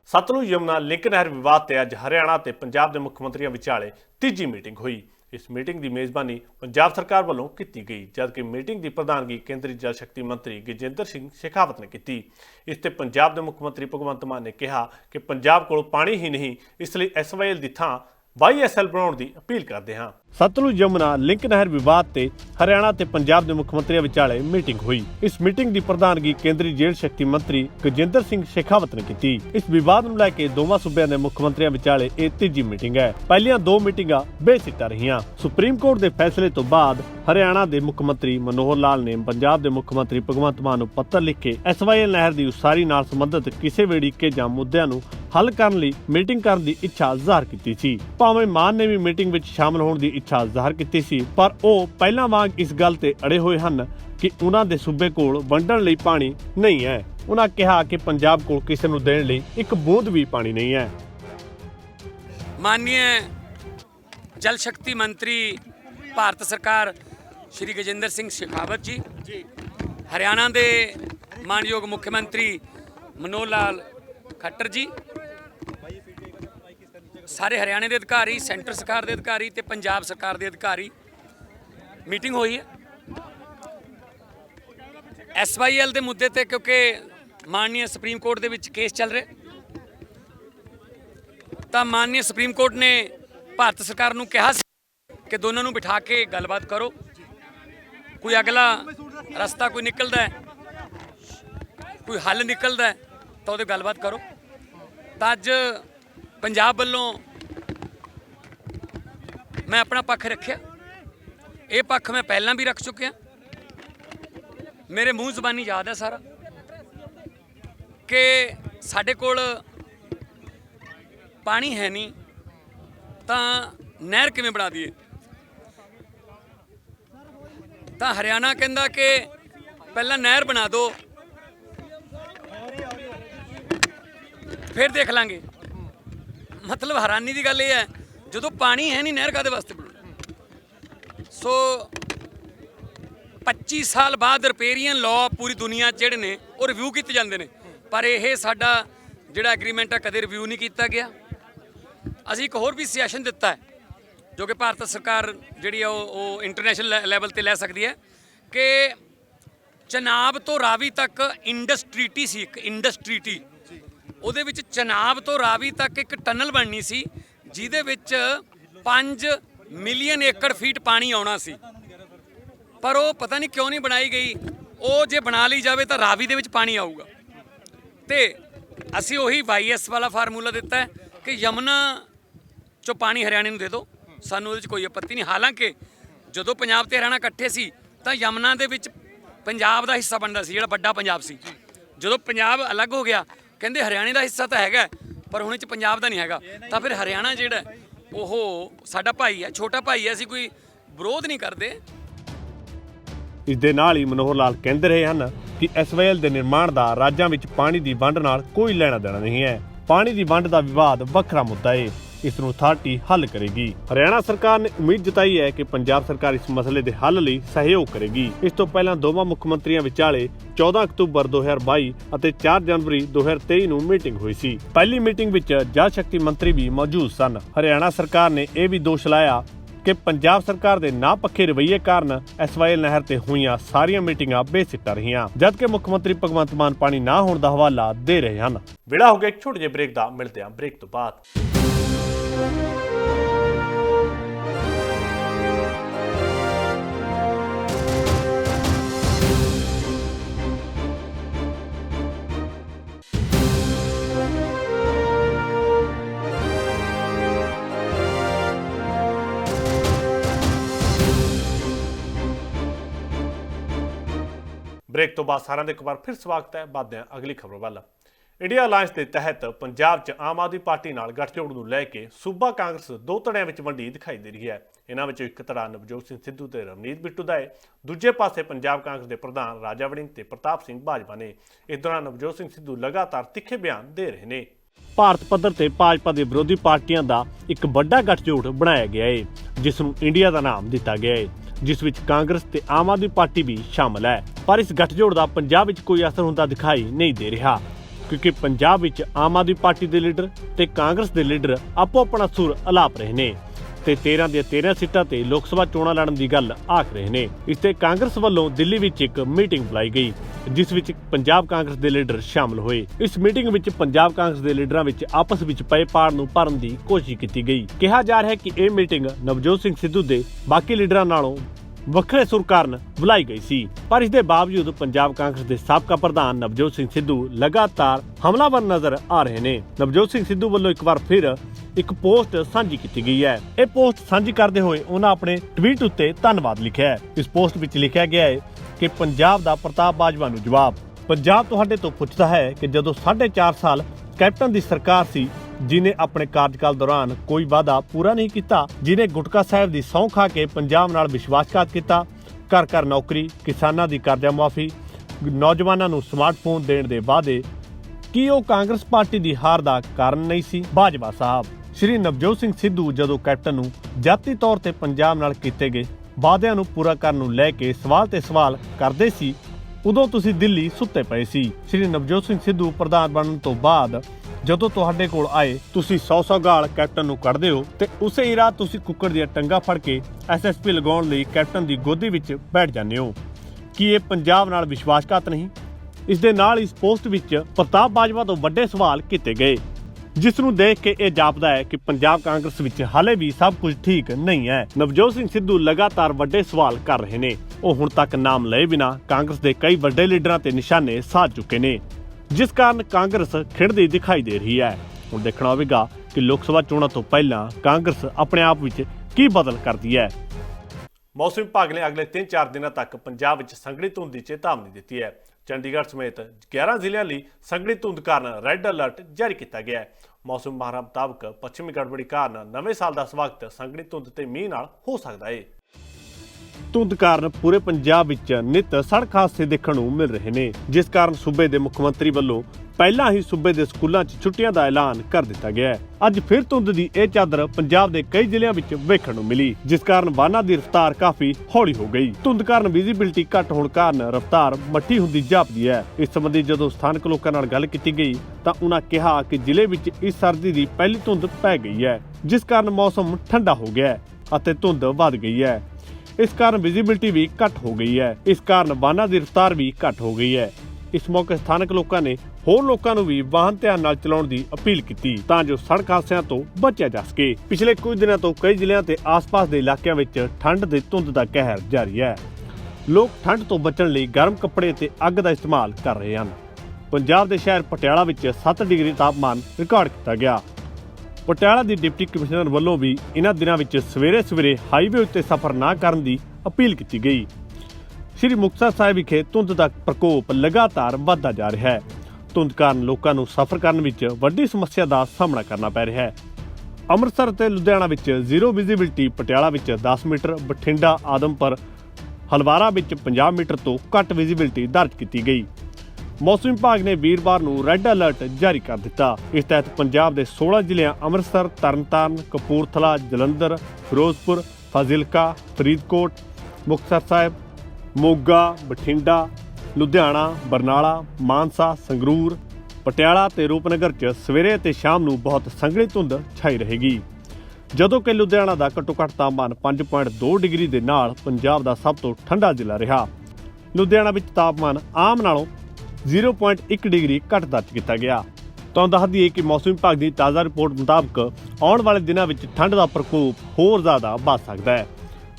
ਸਤਲੁਜ ਯਮੁਨਾ ਲਿੰਕ ਨਹਿਰ ਵਿਵਾਦ ਤੇ ਅੱਜ ਹਰਿਆਣਾ ਤੇ ਪੰਜਾਬ ਦੇ ਮੁੱਖ ਮੰਤਰੀਆਂ ਵਿਚਾਲੇ ਤੀਜੀ ਮੀਟਿੰਗ ਹੋਈ। ਇਸ ਮੀਟਿੰਗ ਦੀ ਮੇਜ਼ਬਾਨੀ ਪੰਜਾਬ ਸਰਕਾਰ ਵੱਲੋਂ ਕੀਤੀ ਗਈ, ਜਦਕਿ ਮੀਟਿੰਗ ਦੀ ਪ੍ਰਧਾਨਗੀ ਕੇਂਦਰੀ ਜਲ ਸ਼ਕਤੀ ਮੰਤਰੀ ਗਜੇਂਦਰ ਸਿੰਘ ਸ਼ੇਖਾਵਤ ਨੇ ਕੀਤੀ। ਇਸ ਤੇ ਪੰਜਾਬ ਦੇ ਮੁੱਖ ਮੰਤਰੀ ਭਗਵੰਤ ਮਾਨ ਨੇ ਕਿਹਾ ਕਿ ਪੰਜਾਬ ਕੋਲ ਪਾਣੀ ਹੀ ਨਹੀਂ, ਇਸ ਲਈ ਐਸਵਾਈਐਲ ਦੀ ਥਾਂ ਵਾਈਐਸਐਲ ਬਣਾਉਣ ਦੀ ਅਪੀਲ ਕਰਦੇ ਹਾਂ। ਸਤਲੁਜ ਯਮੁਨਾ ਲਿੰਕ ਨਹਿਰ ਵਿਵਾਦ ਤੇ ਹਰਿਆਣਾ ਤੇ ਪੰਜਾਬ ਦੇ ਮੁੱਖ ਮੰਤਰੀਆਂ ਵਿਚਾਲੇ ਮੀਟਿੰਗ ਹੋਈ। ਇਸ ਮੀਟਿੰਗ ਦੀ ਪ੍ਰਧਾਨਗੀ ਕੇਂਦਰੀ ਜੇਲ੍ਹ ਸ਼ਕਤੀ ਮੰਤਰੀ ਗਜੇਂਦਰ ਸਿੰਘ ਸ਼ੇਖਾਵਤ ਨੇ ਕੀਤੀ। ਇਸ ਵਿਵਾਦ ਨੂੰ ਲੈ ਕੇ ਦੋਵਾਂ ਸੂਬਿਆਂ ਦੇ ਮੁੱਖ ਮੰਤਰੀਆਂ ਵਿਚਾਲੇ ਇਹ ਤੀਜੀ ਮੀਟਿੰਗ ਹੈ। ਪਹਿਲੀਆਂ ਦੋ ਮੀਟਿੰਗਾਂ ਬੇਸਿੱਟਾ ਰਹੀਆਂ। ਸੁਪਰੀਮ ਕੋਰਟ ਦੇ ਫੈਸਲੇ ਤੋਂ ਬਾਅਦ ਹਰਿਆਣਾ ਦੇ ਮੁੱਖ ਮੰਤਰੀ ਮਨੋਹਰ ਲਾਲ ਨੇ ਪੰਜਾਬ ਦੇ ਮੁੱਖ ਮੰਤਰੀ ਭਗਵੰਤ ਮਾਨ ਨੂੰ ਪੱਤਰ ਲਿਖ ਕੇ ਐਸਵਾਈਐਲ ਨਹਿਰ ਦੀ ਉਸਾਰੀ ਨਾਲ ਸੰਬੰਧਿਤ ਕਿਸੇ ਵੀ ਜਾਂ ਮੁੱਦਿਆਂ ਨੂੰ ਹੱਲ ਕਰਨ ਲਈ ਮੀਟਿੰਗ ਕਰਨ ਦੀ ਇੱਛਾ ਜ਼ਾਹਰ ਕੀਤੀ ਸੀ। ਭਾਵੇਂ ਮਾਨ ਨੇ ਵੀ ਮੀਟਿੰਗ ਵਿੱਚ ਸ਼ਾਮਲ ਹੋਣ ਦੀ ਇੱਛਾ ਜ਼ਾਹਰ ਕੀਤੀ ਸੀ ਪਰ ਉਹ ਪਹਿਲਾਂ ਵਾਂਗ ਇਸ ਗੱਲ ਤੇ ਅੜੇ ਹੋਏ ਹਨ ਕਿ ਉਹਨਾਂ ਦੇ ਸੂਬੇ ਕੋਲ ਵੰਡਣ ਲਈ ਪਾਣੀ ਨਹੀਂ ਹੈ। ਉਹਨਾਂ ਕਿਹਾ ਕਿ ਪੰਜਾਬ ਕੋਲ ਕਿਸੇ ਨੂੰ ਦੇਣ ਲਈ ਇੱਕ ਬੂੰਦ ਵੀ ਪਾਣੀ ਨਹੀਂ ਹੈ। ਮਾਨਨੀਏ ਜਲ ਸ਼ਕਤੀ ਮੰਤਰੀ ਭਾਰਤ ਸਰਕਾਰ ਸ਼੍ਰੀ ਗਜਿੰਦਰ ਸਿੰਘ ਸ਼ੇਖਾਵਤ ਜੀ। ਹਰਿਆਣਾ ਦੇ ਮਾਨਯੋਗ ਮੁੱਖ ਮੰਤਰੀ ਮਨੋਹਰ ਲਾਲ ਖੱਟਰ ਜੀ। ਸਾਰੇ ਹਰਿਆਣੇ ਦੇ ਅਧਿਕਾਰੀ, ਸੈਂਟਰ ਸਰਕਾਰ ਦੇ ਅਧਿਕਾਰੀ ਤੇ ਪੰਜਾਬ ਸਰਕਾਰ ਦੇ ਅਧਿਕਾਰੀ ਮੀਟਿੰਗ ਹੋਈ ਹੈ। ਐਸਵਾਈਐਲ ਦੇ ਮੁੱਦੇ ਤੇ ਕਿਉਂਕਿ ਮਾਨਨੀय ਸੁਪਰੀਮ ਕੋਰਟ ਦੇ ਵਿੱਚ ਕੇਸ ਚੱਲ ਰਿਹਾ, ਤਾਂ ਮਾਨਨੀय ਸੁਪਰੀਮ ਕੋਰਟ ਨੇ ਭਾਰਤ ਸਰਕਾਰ ਨੂੰ ਕਿਹਾ ਸੀ ਕਿ ਦੋਨਾਂ ਨੂੰ ਬਿਠਾ ਕੇ ਗੱਲਬਾਤ ਕਰੋ। ਕੋਈ ਅਗਲਾ ਰਸਤਾ ਕੋਈ ਨਿਕਲਦਾ ਹੈ, ਕੋਈ ਹੱਲ ਨਿਕਲਦਾ ਹੈ, ਤਾਂ ਉਹਦੇ ਗੱਲਬਾਤ ਕਰੋ। ਤਾਂ ਅੱਜ ਪੰਜਾਬ ਵੱਲੋਂ ਮੈਂ ਆਪਣਾ ਪੱਖ ਰੱਖਿਆ। ਇਹ ਪੱਖ ਮੈਂ ਪਹਿਲਾਂ ਵੀ ਰੱਖ ਚੁੱਕਿਆ। ਮੇਰੇ ਮੂੰਹ ਜ਼ਬਾਨੀ ਯਾਦ ਹੈ ਸਾਰਾ। ਕਿ ਸਾਡੇ ਕੋਲ ਪਾਣੀ ਹੈ ਨਹੀਂ, ਤਾਂ ਨਹਿਰ ਕਿਵੇਂ ਬਣਾ ਦਈਏ? ਤਾਂ ਹਰਿਆਣਾ ਕਹਿੰਦਾ ਕਿ ਪਹਿਲਾਂ ਨਹਿਰ ਬਣਾ ਦਿਓ ਫਿਰ ਦੇਖ ਲਾਂਗੇ। ਮਤਲਬ ਹੈਰਾਨੀ ਦੀ ਗੱਲ ਇਹ ਹੈ ਜਦੋਂ ਪਾਣੀ ਹੈ ਨਹੀਂ, ਨਹਿਰ ਕਾਦੇ ਵਾਸਤੇ ਬਣਾਉਣੀ? ਸੋ 25 ਸਾਲ ਬਾਅਦ ਰਿਪੇਰੀਅਨ ਲਾਅ ਪੂਰੀ ਦੁਨੀਆ 'ਚ ਜਿਹੜੇ ਨੇ, ਉਹ ਰਿਵਿਊ ਕੀਤੇ ਜਾਂਦੇ ਨੇ। ਪਰ ਇਹ ਸਾਡਾ ਜਿਹੜਾ ਐਗਰੀਮੈਂਟ ਆ, ਕਦੇ ਰਿਵਿਊ ਨਹੀਂ ਕੀਤਾ ਗਿਆ। ਅਸੀਂ ਇੱਕ ਹੋਰ ਵੀ ਸੈਸ਼ਨ ਦਿੱਤਾ ਹੈ, ਜੋ ਕਿ ਭਾਰਤ ਸਰਕਾਰ ਜਿਹੜੀ ਆ, ਉਹ ਉਹ ਇੰਟਰਨੈਸ਼ਨਲ ਲੈਵਲ ਤੇ ਲੈ ਸਕਦੀ ਹੈ, ਕਿ ਚਨਾਬ ਤੋਂ ਰਾਵੀ ਤੱਕ ਇੰਡਸਟਰੀਟੀ ਸੀ, ਇੱਕ ਇੰਡਸਟਰੀਟੀ ਉਹਦੇ ਵਿੱਚ ਚਨਾਬ ਤੋਂ ਰਾਵੀ ਤੱਕ ਇੱਕ ਟਨਲ ਬਣਨੀ ਸੀ ਜਿਹਦੇ ਵਿੱਚ 5 ਮਿਲੀਅਨ ਏਕੜ ਫੀਟ ਪਾਣੀ ਆਉਣਾ ਸੀ। ਪਰ ਉਹ ਪਤਾ ਨਹੀਂ ਕਿਉਂ ਨਹੀਂ ਬਣਾਈ ਗਈ। ਉਹ ਜੇ ਬਣਾ ਲਈ ਜਾਵੇ ਤਾਂ ਰਾਵੀ ਦੇ ਵਿੱਚ ਪਾਣੀ ਆਊਗਾ। ਤੇ ਅਸੀਂ ਉਹੀ ਵਾਈਐਸ ਵਾਲਾ ਫਾਰਮੂਲਾ ਦਿੱਤਾ ਕਿ ਯਮੁਨਾ ਚੋਂ ਪਾਣੀ ਹਰਿਆਣੇ ਨੂੰ ਦੇ ਦਿਓ। ਸਾਨੂੰ ਉਹਦੇ 'ਚ ਕੋਈ ਆਪੱਤੀ ਨਹੀਂ। ਹਾਲਾਂਕਿ ਜਦੋਂ ਪੰਜਾਬ ਤੇ ਹਰਿਆਣਾ ਇਕੱਠੇ ਸੀ, ਤਾਂ ਯਮੁਨਾ ਦੇ ਵਿੱਚ ਪੰਜਾਬ ਦਾ ਹਿੱਸਾ ਬਣਦਾ ਸੀ, ਜਿਹੜਾ ਵੱਡਾ ਪੰਜਾਬ ਸੀ। ਜਦੋਂ ਪੰਜਾਬ ਅਲੱਗ ਹੋ ਗਿਆ, ਕਹਿੰਦੇ ਹਰਿਆਣੇ ਦਾ ਹਿੱਸਾ ਤਾਂ ਹੈਗਾ ਪਰ ਹੁਣ ਇਹ 'ਚ ਪੰਜਾਬ ਦਾ ਨਹੀਂ ਹੈਗਾ। ਤਾਂ ਫਿਰ ਹਰਿਆਣਾ ਜਿਹੜਾ ਉਹ ਸਾਡਾ ਭਾਈ ਹੈ, ਛੋਟਾ ਭਾਈ ਹੈ, ਅਸੀਂ ਕੋਈ ਵਿਰੋਧ ਨਹੀਂ ਕਰਦੇ। ਇਸ ਦੇ ਨਾਲ ਹੀ ਮਨੋਹਰ ਲਾਲ ਕਹਿੰਦੇ ਰਹੇ ਹਨ ਕਿ ਐਸਵਾਈਐਲ ਦੇ ਨਿਰਮਾਣ ਦਾ ਰਾਜਾਂ ਵਿੱਚ ਪਾਣੀ ਦੀ ਵੰਡ ਨਾਲ ਕੋਈ ਲੈਣਾ ਦੇਣਾ ਨਹੀਂ ਹੈ। ਪਾਣੀ ਦੀ ਵੰਡ ਦਾ ਵਿਵਾਦ ਵੱਖਰਾ ਮੁੱਦਾ ਹੈ ਇਸ ਨੂੰ ਅਥਾਰਟੀ ਹੱਲ ਕਰੇਗੀ। ਹਰਿਆਣਾ ਸਰਕਾਰ ਨੇ ਉਮੀਦ ਜਤਾਈ ਹੈ ਕਿ ਪੰਜਾਬ ਸਰਕਾਰ ਇਸ ਮਸਲੇ ਦੇ ਹੱਲ ਲਈ ਸਹਿਯੋਗ ਕਰੇਗੀ। ਇਸ ਤੋਂ ਪਹਿਲਾਂ ਦੋਵਾਂ ਮੁੱਖ ਮੰਤਰੀਆਂ ਵਿਚਾਲੇ 14 ਅਕਤੂਬਰ 2022 ਅਤੇ 4 ਜਨਵਰੀ 2023 ਨੂੰ ਮੀਟਿੰਗ ਹੋਈ ਸੀ। ਪਹਿਲੀ ਮੀਟਿੰਗ ਵਿੱਚ ਜਲ ਸ਼ਕਤੀ ਮੰਤਰੀ ਵੀ ਮੌਜੂਦ ਸਨ। ਹਰਿਆਣਾ ਸਰਕਾਰ ਨੇ ਇਹ ਵੀ ਦੋਸ਼ ਲਾਇਆ ਕਿ ਪੰਜਾਬ ਸਰਕਾਰ ਦੇ ਨਾ ਪੱਖੇ ਰਵੱਈਏ ਕਾਰਨ ਐਸਵਾਈਐਲ ਨਹਿਰ ਤੇ ਹੋਈਆਂ ਸਾਰੀਆਂ ਮੀਟਿੰਗਾਂ ਬੇਸਿੱਟਾ ਰਹੀਆਂ, ਜਦਕਿ ਮੁੱਖ ਮੰਤਰੀ ਭਗਵੰਤ ਮਾਨ ਪਾਣੀ ਨਾ ਹੋਣ ਦਾ ਹਵਾਲਾ ਦੇ ਰਹੇ ਹਨ। ਵੇਲਾ ਹੋ ਗਿਆ, ਇੱਕ ਛੋਟੇ ਜਿਹੇ ਬ੍ਰੇਕ ਦਾ, ਮਿਲਦੇ ਹਾਂ ਬ੍ਰੇਕ ਤੋਂ ਬਾਅਦ। ਬ੍ਰੇਕ ਤੋਂ ਬਾਅਦ ਸਾਰਿਆਂ ਦਾ ਇੱਕ ਵਾਰ ਫਿਰ ਸਵਾਗਤ ਹੈ। ਬਾਅਦ ਅਗਲੀ ਖਬਰ ਵੱਲ। ਇੰਡੀਆ ਅਲਾਈਅੰਸ ਦੇ ਤਹਿਤ ਪੰਜਾਬ 'ਚ ਆਮ ਆਦਮੀ ਪਾਰਟੀ ਨਾਲ ਗੱਠਜੋੜ ਨੂੰ ਲੈ ਕੇ ਸੂਬਾ ਕਾਂਗਰਸ ਦੋ ਧੜਿਆਂ ਵਿੱਚ ਵੰਡੀ ਦਿਖਾਈ ਦੇ ਰਹੀ ਹੈ। ਇਹਨਾਂ ਵਿੱਚੋਂ ਇੱਕ ਧੜਾ ਨਵਜੋਤ ਸਿੰਘ ਸਿੱਧੂ ਤੇ ਰਵਨੀਤ ਬਿੱਟੂ ਦਾ ਹੈ ਦੂਜੇ ਪਾਸੇ ਪੰਜਾਬ ਕਾਂਗਰਸ ਦੇ ਪ੍ਰਧਾਨ ਰਾਜਾ ਵੜਿੰਗ ਤੇ ਪ੍ਰਤਾਪ ਸਿੰਘ ਬਾਜਵਾ ਨੇ ਇਸ ਦੌਰਾਨ ਨਵਜੋਤ ਸਿੰਘ ਸਿੱਧੂ ਲਗਾਤਾਰ ਤਿੱਖੇ ਬਿਆਨ ਦੇ ਰਹੇ ਨੇ। ਭਾਰਤ ਪੱਧਰ ਤੇ ਭਾਜਪਾ ਦੇ ਵਿਰੋਧੀ ਪਾਰਟੀਆਂ ਦਾ ਇੱਕ ਵੱਡਾ ਗੱਠਜੋੜ ਬਣਾਇਆ ਗਿਆ ਹੈ ਜਿਸ ਨੂੰ ਇੰਡੀਆ ਦਾ ਨਾਮ ਦਿੱਤਾ ਗਿਆ ਹੈ ਜਿਸ ਵਿੱਚ ਕਾਂਗਰਸ ਤੇ ਆਮ ਆਦਮੀ ਪਾਰਟੀ ਵੀ ਸ਼ਾਮਲ ਹੈ। ਪਰ ਇਸ ਗੱਠਜੋੜ ਦਾ ਪੰਜਾਬ ਵਿੱਚ ਕੋਈ ਅਸਰ ਹੁੰਦਾ ਦਿਖਾਈ ਨਹੀਂ ਦੇ ਰਿਹਾ। ਕਿਉਂਕਿ ਪੰਜਾਬ ਵਿੱਚ ਆਮ ਆਦਮੀ ਪਾਰਟੀ ਦੇ ਲੀਡਰ ਤੇ ਕਾਂਗਰਸ ਦੇ ਲੀਡਰ ਆਪੋ ਆਪਣਾ ਸੁਰ ਅਲਾਪ ਰਹੇ ਨੇ ਤੇ 13 ਦੀਆਂ 13 ਸੀਟਾਂ ਤੇ ਲੋਕ ਸਭਾ ਚੋਣਾਂ ਲੜਨ ਦੀ ਗੱਲ ਆਖ ਰਹੇ ਨੇ। ਇਸ ਤੇ ਕਾਂਗਰਸ ਵੱਲੋਂ ਦਿੱਲੀ ਵਿੱਚ ਇੱਕ ਮੀਟਿੰਗ ਬੁਲਾਈ ਗਈ। ਜਿਸ ਵਿੱਚ ਪੰਜਾਬ ਕਾਂਗਰਸ ਦੇ ਲੀਡਰ ਸ਼ਾਮਲ ਹੋਏ। ਇਸ ਮੀਟਿੰਗ ਵਿੱਚ ਪੰਜਾਬ ਕਾਂਗਰਸ ਦੇ ਲੀਡਰਾਂ ਵਿੱਚ ਆਪਸ ਵਿੱਚ ਪਏ ਪਾੜ ਨੂੰ ਭਰਨ ਦੀ ਕੋਸ਼ਿਸ਼ ਕੀਤੀ ਗਈ। ਕਿਹਾ ਜਾ ਰਿਹਾ ਹੈ ਕਿ ਇਹ ਮੀਟਿੰਗ ਨਵਜੋਤ ਸਿੰਘ ਸਿੱਧੂ ਦੇ ਬਾਕੀ ਲੀਡਰਾਂ ਨਾਲੋਂ ਵੱਖਰੇ ਸੁਰ ਕਾਰਨ ਬੁਲਾਈ ਗਈ ਸੀ। ਪਰ ਇਸ ਦੇ ਬਾਵਜੂਦ ਪੰਜਾਬ ਕਾਂਗਰਸ ਦੇ ਸਾਬਕਾ ਪ੍ਰਧਾਨ ਨਵਜੋਤ ਸਿੰਘ ਸਿੱਧੂ ਲਗਾਤਾਰ ਹਮਲਾਵਰ ਨਜ਼ਰ ਆ ਰਹੇ ਨੇ। ਨਵਜੋਤ ਸਿੰਘ ਸਿੱਧੂ ਵੱਲੋਂ ਇੱਕ ਵਾਰ ਫਿਰ ਇੱਕ ਪੋਸਟ ਸਾਂਝੀ ਕੀਤੀ ਗਈ ਹੈ। ਇਹ ਪੋਸਟ ਸਾਂਝੀ ਕਰਦੇ ਹੋਏ ਉਹਨਾਂ ਆਪਣੇ ਟਵੀਟ ਉੱਤੇ ਧੰਨਵਾਦ ਲਿਖਿਆ ਹੈ। ਇਸ ਪੋਸਟ ਵਿੱਚ ਲਿਖਿਆ ਗਿਆ ਹੈ ਕਿ ਪੰਜਾਬ ਦਾ ਪ੍ਰਤਾਪ ਬਾਜਵਾ ਨੂੰ ਜਵਾਬ। ਪੰਜਾਬ ਤੁਹਾਡੇ ਤੋਂ ਪੁੱਛਦਾ ਹੈ ਕਿ ਜਦੋਂ 4.5 ਸਾਲ ਕੈਪਟਨ ਦੀ ਸਰਕਾਰ ਸੀ, ਜਿਨੇ ਆਪਣੇ ਕਾਰਜਕਾਲ ਦੌਰਾਨ ਕੋਈ ਵਾਅਦਾ ਪੂਰਾ ਨਹੀਂ ਕੀਤਾ, ਜਿਨੇ ਗੁਟਕਾ ਸਾਹਿਬ ਦੀ ਸਹੁੰ ਖਾ ਕੇ ਪੰਜਾਬ ਨਾਲ ਵਿਸ਼ਵਾਸਘਾਤ ਕੀਤਾ ਘਰ ਘਰ ਨੌਕਰੀ, ਕਿਸਾਨਾਂ ਦੀ ਕਰਜ਼ਾ ਮਾਫੀ ਨੌਜਵਾਨਾਂ ਨੂੰ ਸਮਾਰਟਫੋਨ ਦੇਣ ਦੇ ਵਾਅਦੇ, ਕੀ ਉਹ ਕਾਂਗਰਸ ਪਾਰਟੀ ਦੀ ਹਾਰ ਦਾ ਕਾਰਨ ਨਹੀਂ ਸੀ? ਬਾਜਵਾ ਸਾਹਿਬ, ਸ਼੍ਰੀ ਨਵਜੋਤ ਸਿੰਘ ਸਿੱਧੂ ਜਦੋਂ ਕੈਪਟਨ ਨੂੰ ਜਾਤੀ ਤੌਰ ਤੇ ਪੰਜਾਬ ਨਾਲ ਕੀਤੇ ਗਏ ਵਾਅਦਿਆਂ ਨੂੰ ਪੂਰਾ ਕਰਨ ਨੂੰ ਲੈ ਕੇ ਸਵਾਲ ਤੇ ਸਵਾਲ ਕਰਦੇ ਸੀ, ਉਦੋਂ ਤੁਸੀਂ ਦਿੱਲੀ ਸੁੱਤੇ ਪਏ ਸੀ। ਸ਼੍ਰੀ ਨਵਜੋਤ ਸਿੰਘ ਸਿੱਧੂ ਪ੍ਰਧਾਨ ਬਣਨ ਤੋਂ ਬਾਅਦ ਜਦੋਂ ਤੁਹਾਡੇ ਕੋਲ ਆਏ, ਤੁਸੀਂ 100-100 ਗਾਲ ਕੈਪਟਨ ਨੂੰ ਕੱਢਦੇ ਹੋ ਤੇ ਉਸੇ ਹੀ ਰਾਤ ਤੁਸੀਂ ਕੁੱਕੜ ਦੀਆਂ ਟੰਗਾ ਫੜ ਕੇ ਐਸਐਸਪੀ ਲਗਾਉਣ ਲਈ ਕੈਪਟਨ ਦੀ ਗੋਦੀ ਵਿੱਚ ਬੈਠ ਜਾਂਦੇ ਹੋ। ਕੀ ਇਹ ਪੰਜਾਬ ਨਾਲ ਵਿਸ਼ਵਾਸਘਾਤ ਨਹੀਂ? ਇਸ ਦੇ ਨਾਲ ਇਸ ਪੋਸਟ ਵਿੱਚ ਪ੍ਰਤਾਪ ਬਾਜਵਾ ਤੋਂ ਵੱਡੇ ਸਵਾਲ ਕੀਤੇ ਗਏ। ਜਿਸ ਨੂੰ ਦੇਖ ਕੇ ਇਹ ਜਾਪਦਾ ਹੈ ਕਿ ਪੰਜਾਬ ਕਾਂਗਰਸ ਵਿੱਚ ਹਾਲੇ ਵੀ ਸਭ ਕੁਝ ਠੀਕ ਨਹੀਂ ਹੈ। ਨਵਜੋਤ ਸਿੰਘ ਸਿੱਧੂ ਲਗਾਤਾਰ ਵੱਡੇ ਸਵਾਲ ਕਰ ਰਹੇ ਨੇ। ਉਹ ਹੁਣ ਤੱਕ ਨਾਮ ਲਏ ਬਿਨਾ ਕਾਂਗਰਸ ਦੇ ਕਈ ਵੱਡੇ ਲੀਡਰਾਂ ਤੇ ਨਿਸ਼ਾਨੇ ਸਾਧ ਚੁੱਕੇ ਨੇ। ਜਿਸ ਕਾਰਨ ਕਾਂਗਰਸ ਖਿੜਦੀ ਦਿਖਾਈ ਦੇ ਰਹੀ ਹੈ। ਹੁਣ ਦੇਖਣਾ ਹੋਵੇਗਾ ਕਿ ਲੋਕ ਸਭਾ ਚੋਣਾਂ ਤੋਂ ਪਹਿਲਾਂ ਕਾਂਗਰਸ ਆਪਣੇ ਆਪ ਵਿੱਚ ਕੀ ਬਦਲ ਕਰਦੀ ਹੈ। ਮੌਸਮ ਵਿਭਾਗ ਨੇ ਅਗਲੇ 3-4 ਦਿਨਾਂ ਤੱਕ ਪੰਜਾਬ ਵਿੱਚ ਸੰਘਣੀ ਧੁੰਦ ਦੀ ਚੇਤਾਵਨੀ ਦਿੱਤੀ ਹੈ। ਚੰਡੀਗੜ੍ਹ ਸਮੇਤ 11 ਜ਼ਿਲ੍ਹਿਆਂ ਲਈ ਸੰਘਣੀ ਧੁੰਦ ਕਾਰਨ ਰੈੱਡ ਅਲਰਟ ਜਾਰੀ ਕੀਤਾ ਗਿਆ ਹੈ। ਮੌਸਮ ਮਾਹਰਾਂ ਮੁਤਾਬਕ ਪੱਛਮੀ ਗੜਬੜੀ ਕਾਰਨ ਨਵੇਂ ਸਾਲ ਦਾ ਸਵਾਗਤ ਸੰਘਣੀ ਧੁੰਦ ਤੇ ਮੀਂਹ ਨਾਲ ਹੋ ਸਕਦਾ ਹੈ ਧੁੰਦ ਕਾਰਨ ਪੂਰੇ ਪੰਜਾਬ ਵਿੱਚ ਨਿਤ ਸੜਕ ਹਾਦਸੇ ਦੇਖਣ ਨੂੰ ਮਿਲ ਰਹੇ ਨੇ, ਜਿਸ ਕਾਰਨ ਸੂਬੇ ਦੇ ਮੁੱਖ ਮੰਤਰੀ ਵੱਲੋਂ ਪਹਿਲਾਂ ਹੀ ਸੂਬੇ ਦੇ ਸਕੂਲਾਂ 'ਚ ਛੁੱਟੀਆਂ ਦਾ ਐਲਾਨ ਕਰ ਦਿੱਤਾ ਗਿਆ ਹੈ। ਅੱਜ ਫਿਰ ਧੁੰਦ ਦੀ ਇਹ ਚਾਦਰ ਪੰਜਾਬ ਦੇ ਕਈ ਜ਼ਿਲ੍ਹਿਆਂ ਵਿੱਚ ਵੇਖਣ ਨੂੰ ਮਿਲੀ, ਜਿਸ ਕਾਰਨ ਵਾਹਨਾਂ ਦੀ ਰਫ਼ਤਾਰ ਕਾਫੀ ਹੌਲੀ ਹੋ ਗਈ। ਧੁੰਦ ਕਾਰਨ ਵਿਜ਼ਿਬਿਲਟੀ ਘੱਟ ਹੋਣ ਕਾਰਨ ਰਫ਼ਤਾਰ ਮੱਠੀ ਹੁੰਦੀ ਜਾਪਦੀ ਹੈ। ਇਸ ਸੰਬੰਧੀ ਜਦੋਂ ਸਥਾਨਕ ਲੋਕਾਂ ਨਾਲ ਗੱਲ ਕੀਤੀ ਗਈ, ਤਾਂ ਉਹਨਾਂ ਕਿਹਾ ਕਿ ਜ਼ਿਲ੍ਹੇ ਵਿੱਚ ਇਸ ਸਰਦੀ ਦੀ ਪਹਿਲੀ ਧੁੰਦ ਪੈ ਗਈ ਹੈ, ਜਿਸ ਕਾਰਨ ਮੌਸਮ ਠੰਡਾ ਹੋ ਗਿਆ ਅਤੇ ਧੁੰਦ ਵੱਧ ਗਈ ਹੈ। ਇਸ ਕਾਰਨ ਵਿਜ਼ਿਬਿਲਟੀ ਵੀ ਘੱਟ ਹੋ ਗਈ ਹੈ। ਇਸ ਕਾਰਨ ਵਾਹਨਾਂ ਦੀ ਰਫ਼ਤਾਰ ਵੀ ਘੱਟ ਹੋ ਗਈ ਹੈ। ਇਸ ਮੌਕੇ ਸਥਾਨਕ ਲੋਕਾਂ ਨੇ ਹੋਰ ਲੋਕਾਂ ਨੂੰ ਵੀ ਵਾਹਨ ਧਿਆਨ ਨਾਲ ਚਲਾਉਣ ਦੀ ਅਪੀਲ ਕੀਤੀ ਤਾਂ ਜੋ ਸੜਕ ਹਾਦਸਿਆਂ ਤੋਂ ਬਚਿਆ ਜਾ ਸਕੇ। ਪਿਛਲੇ ਕੁਝ ਦਿਨਾਂ ਤੋਂ ਕਈ ਜ਼ਿਲ੍ਹਿਆਂ ਤੇ ਆਸ-ਪਾਸ ਦੇ ਇਲਾਕਿਆਂ ਵਿੱਚ ਠੰਡ ਦੇ ਧੁੰਦ ਦਾ ਕਹਿਰ ਜਾਰੀ ਹੈ। ਲੋਕ ਠੰਡ ਤੋਂ ਬਚਣ ਲਈ ਗਰਮ ਕੱਪੜੇ ਤੇ ਅੱਗ ਦਾ ਇਸਤੇਮਾਲ ਕਰ ਰਹੇ ਹਨ। ਪੰਜਾਬ ਦੇ ਸ਼ਹਿਰ ਪਟਿਆਲਾ ਵਿੱਚ 7 ਡਿਗਰੀ ਤਾਪਮਾਨ ਰਿਕਾਰਡ ਕੀਤਾ ਗਿਆ। ਪਟਿਆਲਾ ਦੀ ਡਿਪਟੀ ਕਮਿਸ਼ਨਰ ਵੱਲੋਂ ਵੀ ਇਹਨਾਂ ਦਿਨਾਂ ਵਿੱਚ ਸਵੇਰੇ-ਸਵੇਰੇ ਹਾਈਵੇ ਉੱਤੇ ਸਫ਼ਰ ਨਾ ਕਰਨ ਦੀ ਅਪੀਲ ਕੀਤੀ ਗਈ। ਸ੍ਰੀ ਮੁਕਤਸਰ ਸਾਹਿਬ ਵਿਖੇ ਧੁੰਦ ਦਾ ਪ੍ਰਕੋਪ ਲਗਾਤਾਰ ਵਧਦਾ ਜਾ ਰਿਹਾ ਹੈ। ਧੁੰਦ ਕਾਰਨ ਲੋਕਾਂ ਨੂੰ ਸਫ਼ਰ ਕਰਨ ਵਿੱਚ ਵੱਡੀ ਸਮੱਸਿਆ ਦਾ ਸਾਹਮਣਾ ਕਰਨਾ ਪੈ ਰਿਹਾ ਹੈ। ਅੰਮ੍ਰਿਤਸਰ ਤੇ ਲੁਧਿਆਣਾ ਵਿੱਚ ਜ਼ੀਰੋ ਵਿਜ਼ਿਬਿਲਟੀ, ਪਟਿਆਲਾ ਵਿੱਚ 10 ਮੀਟਰ, ਬਠਿੰਡਾ, ਆਦਮਪੁਰ, ਹਲਵਾਰਾ ਵਿੱਚ 50 ਮੀਟਰ ਤੋਂ ਘੱਟ ਵਿਜ਼ਿਬਿਲਟੀ ਦਰਜ ਕੀਤੀ ਗਈ। ਮੌਸਮ ਵਿਭਾਗ ਨੇ ਵੀਰਵਾਰ ਨੂੰ ਰੈੱਡ ਅਲਰਟ ਜਾਰੀ ਕਰ ਦਿੱਤਾ। ਇਸ ਤਹਿਤ ਪੰਜਾਬ ਦੇ 16 ਜ਼ਿਲ੍ਹਿਆਂ ਅੰਮ੍ਰਿਤਸਰ, ਤਰਨਤਾਰਨ, ਕਪੂਰਥਲਾ, ਜਲੰਧਰ, ਫਿਰੋਜ਼ਪੁਰ, ਫਾਜ਼ਿਲਕਾ, ਫਰੀਦਕੋਟ, ਮੁਕਤਸਰ ਸਾਹਿਬ ਮੋਗਾ, ਬਠਿੰਡਾ, ਲੁਧਿਆਣਾ, ਬਰਨਾਲਾ, ਮਾਨਸਾ, ਸੰਗਰੂਰ, ਪਟਿਆਲਾ ਤੇ ਰੂਪਨਗਰ 'ਚ ਸਵੇਰੇ ਅਤੇ ਸ਼ਾਮ ਨੂੰ ਬਹੁਤ ਸੰਘਣੀ ਧੁੰਦ ਛਾਈ ਰਹੇਗੀ। ਜਦੋਂ ਕਿ ਲੁਧਿਆਣਾ ਦਾ ਘੱਟੋ ਘੱਟ ਤਾਪਮਾਨ 5.2 ਡਿਗਰੀ ਦੇ ਨਾਲ ਪੰਜਾਬ ਦਾ ਸਭ ਤੋਂ ਠੰਡਾ ਜ਼ਿਲ੍ਹਾ ਰਿਹਾ। ਲੁਧਿਆਣਾ ਵਿੱਚ ਤਾਪਮਾਨ ਆਮ ਨਾਲੋਂ 0.1 ਡਿਗਰੀ ਘੱਟ ਦਰਜ ਕੀਤਾ ਗਿਆ। ਤੁਹਾਨੂੰ ਦੱਸ ਦਈਏ ਕਿ ਮੌਸਮ ਵਿਭਾਗ ਦੀ ਤਾਜ਼ਾ ਰਿਪੋਰਟ ਮੁਤਾਬਕ ਆਉਣ ਵਾਲੇ ਦਿਨਾਂ ਵਿੱਚ ਠੰਡ ਦਾ ਪ੍ਰਕੋਪ ਹੋਰ ਜ਼ਿਆਦਾ ਵੱਧ ਸਕਦਾ ਹੈ।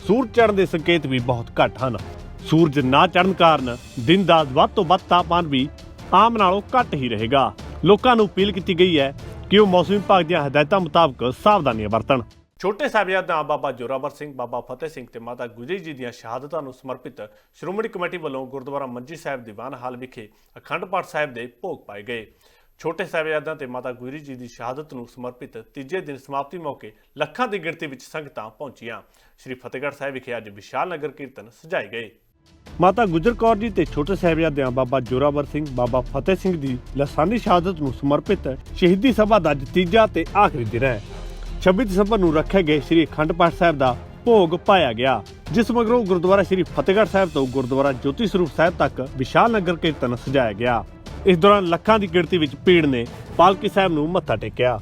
ਸੂਰਜ ਚੜ੍ਹਨ ਦੇ ਸੰਕੇਤ ਵੀ ਬਹੁਤ ਘੱਟ ਹਨ। ਸੂਰਜ ਨਾ ਚੜਨ ਕਾਰਨ ਦਿਨ ਦਾ ਵੱਧ ਤੋਂ ਵੱਧ ਤਾਪਮਾਨ ਵੀ ਆਮ ਨਾਲੋਂ ਘੱਟ ਹੀ ਰਹੇਗਾ। ਲੋਕਾਂ ਨੂੰ ਅਪੀਲ ਕੀਤੀ ਗਈ ਹੈ ਕਿ ਉਹ ਮੌਸਮ ਵਿਭਾਗ ਦੀਆਂ ਹਦਾਇਤਾਂ ਮੁਤਾਬਕ ਸਾਵਧਾਨੀਆਂ ਵਰਤਣ। ਛੋਟੇ ਸਾਹਿਬਜ਼ਾਦਾ ਬਾਬਾ ਜੋਰਾਵਰ ਸਿੰਘ, ਬਾਬਾ ਫਤਿਹ ਸਿੰਘ ਤੇ ਮਾਤਾ ਗੁਜਰੀ ਜੀ ਦੀਆਂ ਸ਼ਹਾਦਤਾਂ ਨੂੰ ਸਮਰਪਿਤ ਸ਼੍ਰੋਮਣੀ ਕਮੇਟੀ ਵੱਲੋਂ ਗੁਰਦੁਆਰਾ ਮੰਜੀ ਸਾਹਿਬ ਦੀਵਾਨ ਹਾਲ ਵਿਖੇ ਅਖੰਡ ਪਾਠ ਸਾਹਿਬ ਦੇ ਭੋਗ ਪਾਏ ਗਏ। ਛੋਟੇ ਸਾਹਿਬਜ਼ਾਦਿਆਂ ਤੇ ਮਾਤਾ ਗੁਜਰੀ ਜੀ ਦੀ ਸ਼ਹਾਦਤ ਨੂੰ ਸਮਰਪਿਤ ਤੀਜੇ ਦਿਨ ਸਮਾਪਤੀ ਮੌਕੇ ਲੱਖਾਂ ਦੀ ਗਿਣਤੀ ਵਿੱਚ ਸੰਗਤਾਂ ਪਹੁੰਚੀਆਂ। ਸ੍ਰੀ ਫਤਿਹਗੜ੍ਹ ਸਾਹਿਬ ਵਿਖੇ ਅੱਜ ਵਿਸ਼ਾਲ ਨਗਰ ਕੀਰਤਨ ਸਜਾਏ ਗਏ। ਮਾਤਾ ਗੁਜਰ ਕੌਰ ਜੀ ਤੇ ਛੋਟੇ ਸਾਹਿਬਜ਼ਾਦਿਆਂ ਬਾਬਾ ਜੋਰਾਵਰ ਸਿੰਘ, ਬਾਬਾ ਫਤਿਹ ਸਿੰਘ ਦੀ ਲਸਾਨੀ ਸ਼ਹਾਦਤ ਨੂੰ ਸਮਰਪਿਤ ਸ਼ਹੀਦੀ ਸਭਾ ਦਾ ਅੱਜ ਤੀਜਾ ਤੇ ਆਖਰੀ ਦਿਨ ਹੈ। 26 ਦਸੰਬਰ ਨੂੰ ਰੱਖੇ ਗਏ ਸ੍ਰੀ ਅਖੰਡ ਪਾਠ ਸਾਹਿਬ ਦਾ ਭੋਗ ਪਾਇਆ ਗਿਆ। ਜਿਸ ਮਗਰੋਂ ਗੁਰਦੁਆਰਾ ਸ੍ਰੀ ਫਤਿਹਗੜ੍ਹ ਸਾਹਿਬ ਤੋਂ ਗੁਰਦੁਆਰਾ ਜੋਤੀ ਸਰੂਪ ਸਾਹਿਬ ਤੱਕ ਵਿਸ਼ਾਲ ਨਗਰ ਕੀਰਤਨ ਸਜਾਇਆ ਗਿਆ। ਇਸ ਦੌਰਾਨ ਲੱਖਾਂ ਦੀ ਗਿਣਤੀ ਵਿੱਚ ਭੀੜ ਨੇ ਪਾਲਕੀ ਸਾਹਿਬ ਨੂੰ ਮੱਥਾ ਟੇਕਿਆ।